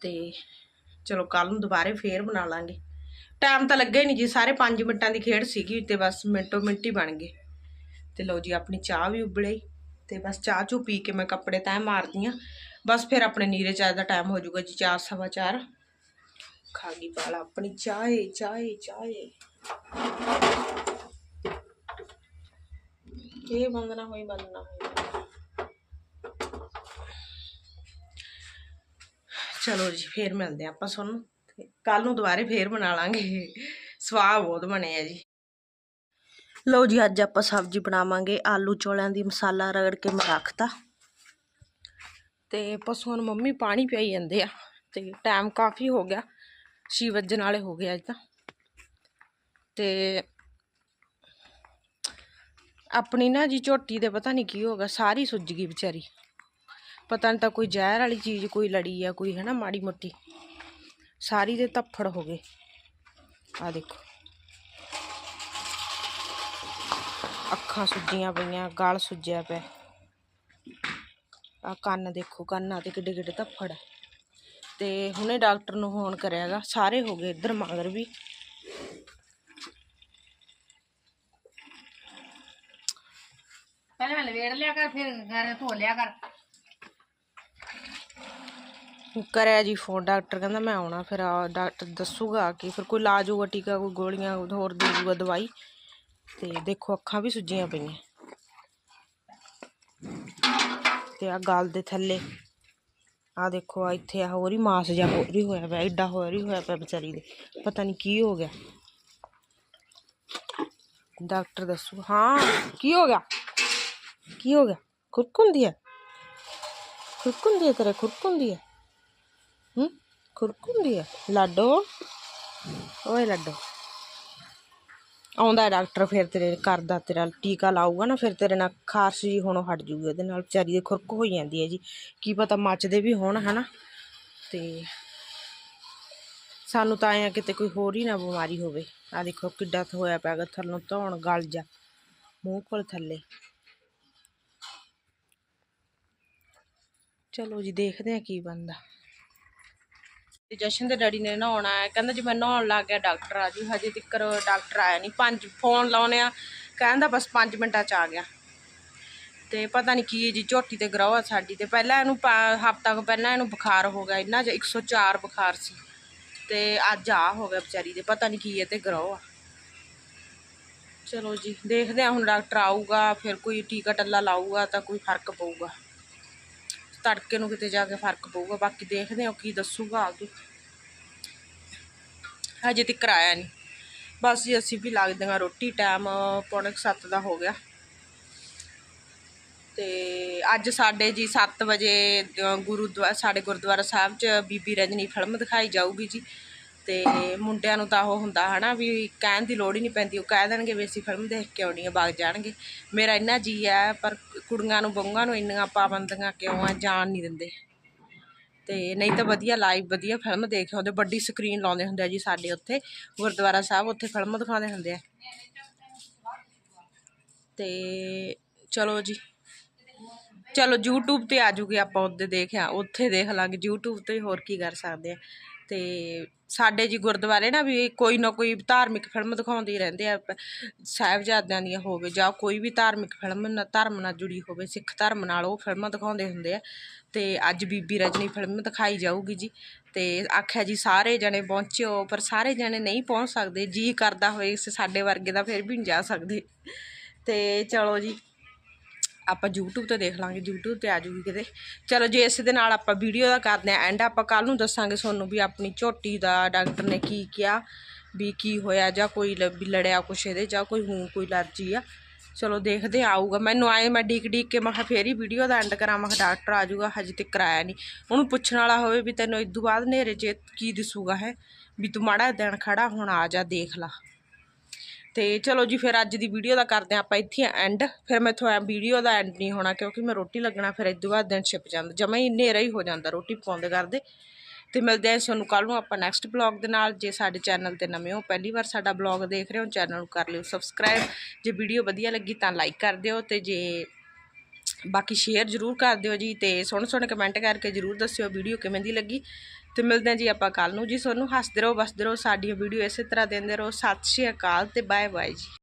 ਤੇ ਚਲੋ ਕੱਲ ਨੂੰ ਦੁਬਾਰੇ ਫੇਰ ਬਣਾ ਲਾਂਗੇ। ਟਾਈਮ ਤਾਂ ਲੱਗਾ ਹੀ ਨਹੀਂ ਜੀ, ਸਾਰੇ 5 ਮਿੰਟਾਂ ਦੀ ਖੇਡ ਸੀਗੀ ਤੇ ਬਸ ਮਿੰਟੋ ਮਿੰਟ ਹੀ ਬਣ ਗਏ। ਤੇ ਲਓ ਜੀ, ਆਪਣੀ ਚਾਹ ਵੀ ਉਬਲੇ ਤੇ ਬਸ ਚਾਹ ਚੂ ਪੀ ਕੇ ਮੈਂ ਕੱਪੜੇ ਤੈਅ ਮਾਰਦੀ ਆ। ਬਸ ਫਿਰ ਆਪਣੇ ਨੀਰੇ ਚਾਹ ਦਾ ਟਾਈਮ ਹੋ ਜਾਊਗਾ ਜੀ, ਚਾਰ ਸਵਾ ਚਾਰ। ਖਾ ਗਈ ਪਾਲਾ ਆਪਣੀ ਚਾਹੇ ਚਾਹੇ ਚਾਹੇ। ਇਹ ਬੰਦਨਾ ਹੋਈ ਬੰਦਨਾ ਹੋਈ। ਚਲੋ ਜੀ, ਫੇਰ ਮਿਲਦੇ ਹਾਂ ਆਪਾਂ ਤੁਹਾਨੂੰ ਕੱਲ ਨੂੰ ਦੁਬਾਰੇ ਫੇਰ ਬਣਾ ਲਾਂਗੇ। ਸਵਾਹ ਬਹੁਤ ਬਣੇ ਆ ਜੀ। ਲਓ ਜੀ, ਅੱਜ ਆਪਾਂ ਸਬਜ਼ੀ ਬਣਾਵਾਂਗੇ। ਆਲੂ ਚੋਲਿਆਂ ਦੀ ਮਸਾਲਾ ਰਗੜ ਕੇ ਮੈਂ ਰੱਖਤਾ। ਤੇ ਪਸ਼ੂਆਂ ਨੂੰ ਮੰਮੀ ਪਾਣੀ ਪਿਆਈ ਜਾਂਦੇ ਆ। ਤੇ ਟਾਈਮ ਕਾਫੀ ਹੋ ਗਿਆ। ਛੇ ਵੱਜਣ ਵਾਲੇ ਹੋ ਗਏ ਅੱਜ ਤਾਂ। ਤੇ ਆਪਣੀ ਨਾ ਜੀ ਝੋਟੀ ਦੇ ਪਤਾ ਨਹੀਂ ਕੀ ਹੋ ਗਿਆ। ਸਾਰੀ ਸੁੱਜ ਗਈ ਵਿਚਾਰੀ। ਪਤਾ ਨਹੀਂ ਤਾਂ ਕੋਈ ਜ਼ਹਿਰ ਵਾਲੀ ਚੀਜ਼ ਕੋਈ ਲੜੀ ਆ ਕੋਈ ਹੈ ਨਾ ਮਾੜੀ ਮੋਟੀ ਸਾਰੀ ਦੇ ਧੱਫੜ ਹੋ ਗਏ ਆ ਦੇਖੋ ਅੱਖਾਂ ਸੁੱਜੀਆਂ ਪਈਆਂ ਗਲ ਸੁੱਜਿਆ ਪਿਆ ਆ ਕੰਨ ਦੇਖੋ ਕੰਨਾਂ ਤੇ ਕਿੱਡੇ ਕਿੱਡੇ ਧੱਫੜ ਆ ਤੇ ਹੁਣੇ ਡਾਕਟਰ ਨੂੰ ਫੋਨ ਕਰਿਆਗਾ ਸਾਰੇ ਹੋ ਗਏ ਇੱਧਰ ਮਗਰ ਵੀ ਪਹਿਲਾਂ ਲਵੇੜ ਲਿਆ ਕਰ ਫਿਰ ਘਰ ਧੋ ਲਿਆ ਕਰ ਕਰਿਆ ਜੀ ਫੋਨ ਡਾਕਟਰ ਕਹਿੰਦਾ ਮੈਂ ਆਉਣਾ, ਫਿਰ ਆ ਡਾਕਟਰ ਦੱਸੂਗਾ ਕਿ, ਫਿਰ ਕੋਈ ਇਲਾਜ ਹੋਊਗਾ, ਟੀਕਾ, ਕੋਈ ਗੋਲੀਆਂ ਹੋਰ ਦੇ ਦੂਗਾ ਦਵਾਈ, ਤੇ ਦੇਖੋ ਅੱਖਾਂ ਵੀ ਸੁੱਜੀਆਂ ਪਈਆਂ। ਤੇ ਆ ਗਲ ਦੇ ਥੱਲੇ, ਆ ਦੇਖੋ, ਆ ਇੱਥੇ ਆ ਹੋਰ ਹੀ ਮਾਸ ਜਿਹਾ ਹੋਰ ਹੀ ਹੋਇਆ ਪਿਆ ਐਡਾ ਹੋਰ ਹੀ ਹੋਇਆ ਪਿਆ ਵਿਚਾਰੀ ਦੇ, ਪਤਾ ਨਹੀਂ ਕੀ ਹੋ ਗਿਆ। ਡਾਕਟਰ ਦੱਸੂ, ਹਾਂ, ਕੀ ਹੋ ਗਿਆ? ਕੀ ਹੋ ਗਿਆ? ਖੁਰਕ ਹੁੰਦੀ ਹੈ? ਖੁਰਕ ਹੁੰਦੀ ਹੈ ਤੇਰੇ, ਖੁਰਕ ਹੁੰਦੀ ਹੈ? ਖੁਰਕ ਹੁੰਦੀ ਆ? ਲਾਡੋ? ਓਏ ਲਾਡੋ। ਆਉਂਦਾ ਡਾਕਟਰ, ਫਿਰ ਤੇਰੇ ਕਰਦਾ ਤੇਰਾ ਟੀਕਾ ਲਾਊਗਾ ਨਾ, ਫਿਰ ਤੇਰੇ ਨਾਲ ਖਾਰਸ਼ ਜੀ ਹੋਣੋਂ ਹਟ ਜੂਗੀ ਉਹਦੇ ਨਾਲ। ਵਿਚਾਰੀ ਦੇ ਖੁਰਕ ਹੋ ਜਾਂਦੀ ਹੈ ਜੀ। ਕੀ ਪਤਾ ਮੱਚਦੇ ਵੀ ਹੋਣ, ਹਨਾ? ਤੇ ਸਾਨੂੰ ਤਾਂ ਆਇਆ ਕਿਤੇ ਕੋਈ ਹੋਰ ਹੀ ਨਾ ਬਿਮਾਰੀ ਹੋਵੇ। ਆ ਦੇਖੋ ਕਿੱਡਾ ਹੋਇਆ ਪਿਆ ਗਾ ਥੱਲੋਂ ਧੌਣ ਗਲ ਜਾ, ਮੂੰਹ ਕੋਲ ਥੱਲੇ। ਚਲੋ ਜੀ, ਦੇਖਦੇ ਆ ਕੀ ਬਣਦਾ। ਤੇ ਜਸ਼ਨ ਦੇ ਡੈਡੀ ਨੇ ਨਹਾਉਣਾ ਹੈ ਕਹਿੰਦਾ ਜੀ ਮੈਂ ਨਹਾਉਣ ਲੱਗ ਗਿਆ, ਡਾਕਟਰ ਆ ਜੀ ਹਜੇ ਤੱਕ ਡਾਕਟਰ ਆਇਆ ਨਹੀਂ। ਪੰਜ ਫੋਨ ਲਾਉਨੇ ਆ। ਕਹਿੰਦਾ ਬਸ 5 ਮਿੰਟਾਂ ਚ ਆ ਗਿਆ। ਤੇ ਪਤਾ ਨਹੀਂ ਕੀ ਹੈ ਜੀ, ਝੋਟੀ ਤੇ ਗਰੋਹ ਆ ਸਾਡੀ। ਤੇ ਪਹਿਲਾਂ ਇਹਨੂੰ ਹਫਤਾ ਕੁ ਪਹਿਲਾਂ ਇਹਨੂੰ ਬੁਖਾਰ ਹੋ ਗਿਆ। ਇੰਨਾ ਜਿਹਾ 104 ਬੁਖਾਰ ਸੀ। ਤੇ ਅੱਜ ਆ ਹੋ ਗਿਆ ਵਿਚਾਰੀ ਦੇ। ਪਤਾ ਨਹੀਂ ਕੀ ਹੈ ਤੇ ਗਰੋਹ ਆ। ਚਲੋ ਜੀ, ਦੇਖਦੇ ਆ ਹੁਣ ਡਾਕਟਰ ਆਊਗਾ, ਫਿਰ ਕੋਈ ਟੀਕਾ ਟੱਲਾ ਲਾਊਗਾ ਤਾਂ ਕੋਈ ਫ਼ਰਕ ਪਊਗਾ। ਤੜਕੇ ਨੂੰ ਕਿਤੇ ਜਾ ਕੇ ਫ਼ਰਕ ਪਊਗਾ ਬਾਕੀ ਦੇਖਦੇ ਹਾਂ ਕੀ ਦੱਸੂਗਾ ਆ ਹਜੇ ਤੱਕ ਆਇਆ ਨਹੀਂ ਬਸ ਜੀ ਅਸੀਂ ਵੀ ਲੱਗਦੀਆਂ ਰੋਟੀ ਟਾਈਮ ਪੌਣੇ 7 ਦਾ ਹੋ ਗਿਆ। ਤੇ ਅੱਜ ਸਾਡੇ ਜੀ 7 ਵਜੇ ਅ, ਗੁਰੂਦੁਆਰਾ ਸਾਡੇ ਗੁਰਦੁਆਰਾ ਸਾਹਿਬ 'ਚ ਬੀਬੀ ਰਜਨੀ ਫਿਲਮ ਦਿਖਾਈ ਜਾਊਗੀ ਜੀ। ਤੇ ਮੁੰਡਿਆਂ ਨੂੰ ਤਾਂ ਉਹ ਹੁੰਦਾ ਹਨਾ ਵੀ ਕਹਿਣ ਦੀ ਲੋੜ ਹੀ ਨਹੀਂ ਪੈਂਦੀ, ਉਹ ਕਹਿ ਦੇਣਗੇ ਵੀ ਅਸੀਂ ਫਿਲਮ ਦੇਖ ਕੇ ਆਉਣੀ ਆ ਵਗ ਜਾਣਗੇ। ਮੇਰਾ ਇੰਨਾ ਜੀ ਆ ਪਰ ਕੁੜੀਆਂ ਨੂੰ ਬੰਗਾਂ ਨੂੰ ਇੰਨੀਆਂ ਪਾਬੰਦੀਆਂ ਕਿਉਂ ਆ, ਜਾਣ ਨਹੀਂ ਦਿੰਦੇ। ਤੇ ਨਹੀਂ ਤਾਂ ਵਧੀਆ ਲਾਈਵ ਵਧੀਆ ਫਿਲਮ ਦੇਖ ਆਉਂਦੇ, ਵੱਡੀ ਸਕਰੀਨ ਲਾਉਂਦੇ ਹੁੰਦੇ ਆ ਜੀ ਸਾਡੇ ਉੱਥੇ, ਗੁਰਦੁਆਰਾ ਸਾਹਿਬ ਉੱਥੇ ਫਿਲਮ ਦਿਖਾਉਂਦੇ ਹੁੰਦੇ ਆ। ਤੇ ਚਲੋ ਜੀ, ਚਲੋ YouTube ਤੇ ਆ ਜੂਗੇ ਆਪਾਂ ਉਹਦੇ ਦੇਖਿਆ, ਉੱਥੇ ਦੇਖ ਲਾਂਗੇ, YouTube ਤੇ ਹੋਰ ਕੀ ਕਰ ਸਕਦੇ ਆ। ਤੇ ਸਾਡੇ ਜੀ ਗੁਰਦੁਆਰੇ ਨਾ ਵੀ ਕੋਈ ਨਾ ਕੋਈ ਧਾਰਮਿਕ ਫਿਲਮ ਦਿਖਾਉਂਦੇ ਰਹਿੰਦੇ ਆ ਪ- ਸਾਹਿਬਜ਼ਾਦਿਆਂ ਦੀਆਂ ਹੋਵੇ ਜਾਂ ਕੋਈ ਵੀ ਧਾਰਮਿਕ ਫਿਲਮ ਨਾ, ਧਰਮ ਨਾਲ ਜੁੜੀ ਹੋਵੇ, ਸਿੱਖ ਧਰਮ ਨਾਲ ਉਹ ਫਿਲਮਾਂ ਦਿਖਾਉਂਦੇ ਹੁੰਦੇ ਆ। ਅਤੇ ਅੱਜ ਬੀਬੀ ਰਜਨੀ ਫਿਲਮ ਦਿਖਾਈ ਜਾਊਗੀ ਜੀ। ਅਤੇ ਆਖਿਆ ਜੀ ਸਾਰੇ ਜਣੇ ਪਹੁੰਚਿਓ, ਪਰ ਸਾਰੇ ਜਣੇ ਨਹੀਂ ਪਹੁੰਚ ਸਕਦੇ, ਜੀ ਕਰਦਾ ਹੋਏ ਸਾਡੇ ਵਰਗੇ ਦਾ ਫਿਰ ਵੀ ਨਹੀਂ ਜਾ ਸਕਦੇ। ਅਤੇ ਚਲੋ ਜੀ। ਆਪਾਂ YouTube ਤੇ ਦੇਖ ਲਾਂਗੇ, YouTube ਤੇ ਆ ਜੂਗੀ ਕਿਤੇ। ਚਲੋ ਜੇ ਇਸ ਦੇ ਨਾਲ ਆਪਾਂ ਵੀਡੀਓ ਦਾ ਕਰਦੇ ਆਂ ਐਂਡ ਆਪਾਂ ਕੱਲ ਨੂੰ ਦੱਸਾਂਗੇ ਤੁਹਾਨੂੰ ਵੀ ਆਪਣੀ ਝੋਟੀ ਦਾ ਡਾਕਟਰ ਨੇ ਕੀ ਕਿਹਾ, ਵੀ ਕੀ ਹੋਇਆ ਜਾਂ ਕੋਈ ਲ- ਵੀ ਲੜਿਆ ਕੁਛ ਇਹਦੇ ਜਾਂ ਕੋਈ ਹੂੰ ਕੋਈ ਅਲਰਜੀ ਆ। ਚਲੋ ਦੇਖਦੇ ਆਂ ਆਊਗਾ। ਮੈਨੂੰ ਆਏ ਮੈਂ ਡੀਕ ਡੀਕ ਕੇ ਮੈਂ ਕਿਹਾ ਫੇਰ ਹੀ ਵੀਡੀਓ ਦਾ ਐਂਡ ਕਰਾਂ ਮੈਂ ਕਿਹਾ ਡਾਕਟਰ ਆ ਜਾਊਗਾ, ਹਜੇ ਤੱਕ ਕਰਾਇਆ ਨਹੀਂ ਉਹਨੂੰ ਪੁੱਛਣ ਵਾਲਾ ਹੋਵੇ ਵੀ ਤੈਨੂੰ ਇਸ ਤੋਂ ਬਾਅਦ ਹਨੇਰੇ 'ਚ ਕੀ ਦਿਸੂਗਾ, ਹੈ? ਵੀ ਤੂੰ ਮਾੜਾ ਦਿਨ ਖੜਾ, ਹੁਣ ਆ ਜਾ, ਦੇਖ ਲਾ। ਤੇ ਚਲੋ ਜੀ, ਫਿਰ ਅੱਜ ਦੀ ਵੀਡੀਓ ਦਾ ਕਰਦੇ ਹਾਂ ਆਪਾਂ ਇੱਥੇ ਐਂਡ ਫਿਰ ਮੈਂ ਐ ਵੀਡੀਓ ਦਾ ਐਂਡ ਨਹੀਂ ਹੋਣਾ ਕਿਉਂਕਿ ਮੈਂ ਰੋਟੀ ਲੱਗਣਾ, ਫਿਰ ਇਦੋਂ ਬਾਅਦ ਦਿਨ ਛਿਪ ਜਾਂਦਾ। ਜਮਾ ਹੀ ਹਨੇਰਾ ਹੀ ਹੋ ਜਾਂਦਾ ਰੋਟੀ ਪਕਾਉਂਦੇ ਕਰਦੇ। ਤੇ ਮਿਲਦੇ ਹਾਂ ਤੁਹਾਨੂੰ ਕੱਲ ਨੂੰ ਆਪਾਂ ਨੈਕਸਟ ਬਲੌਗ ਦੇ ਨਾਲ। ਜੇ ਸਾਡੇ ਚੈਨਲ ਤੇ ਨਵੇਂ ਹੋ, ਪਹਿਲੀ ਵਾਰ ਸਾਡਾ ਬਲੌਗ ਦੇਖ ਰਹੇ ਹੋ ਚੈਨਲ ਨੂੰ ਕਰ ਲਿਓ ਸਬਸਕ੍ਰਾਈਬ ਜੇ ਵੀਡੀਓ ਵਧੀਆ ਲੱਗੀ ਤਾਂ ਲਾਈਕ ਕਰ ਦਿਓ ਤੇ ਜੇ ਬਾਕੀ ਸ਼ੇਅਰ ਜ਼ਰੂਰ ਕਰ ਦਿਓ ਜੀ ਤੇ ਸੋਹਣੇ ਸੋਹਣੇ ਕਮੈਂਟ ਕਰਕੇ ਜ਼ਰੂਰ ਦੱਸਿਓ ਵੀਡੀਓ ਕਿਵੇਂ ਦੀ ਲੱਗੀ। ਤੇ ਮਿਲਦੇ ਹਾਂ ਜੀ ਆਪਾਂ ਕੱਲ ਨੂੰ। ਜੀ ਤੁਹਾਨੂੰ ਹੱਸਦੇ ਰਹੋ ਬਸਦੇ ਰਹੋ, ਸਾਡੀਆਂ ਵੀਡੀਓ ਇਸੇ ਤਰ੍ਹਾਂ ਦਿੰਦੇ ਰਹੋ। ਸਤਿ ਸ਼੍ਰੀ ਅਕਾਲ ਤੇ ਬਾਏ ਬਾਏ ਜੀ।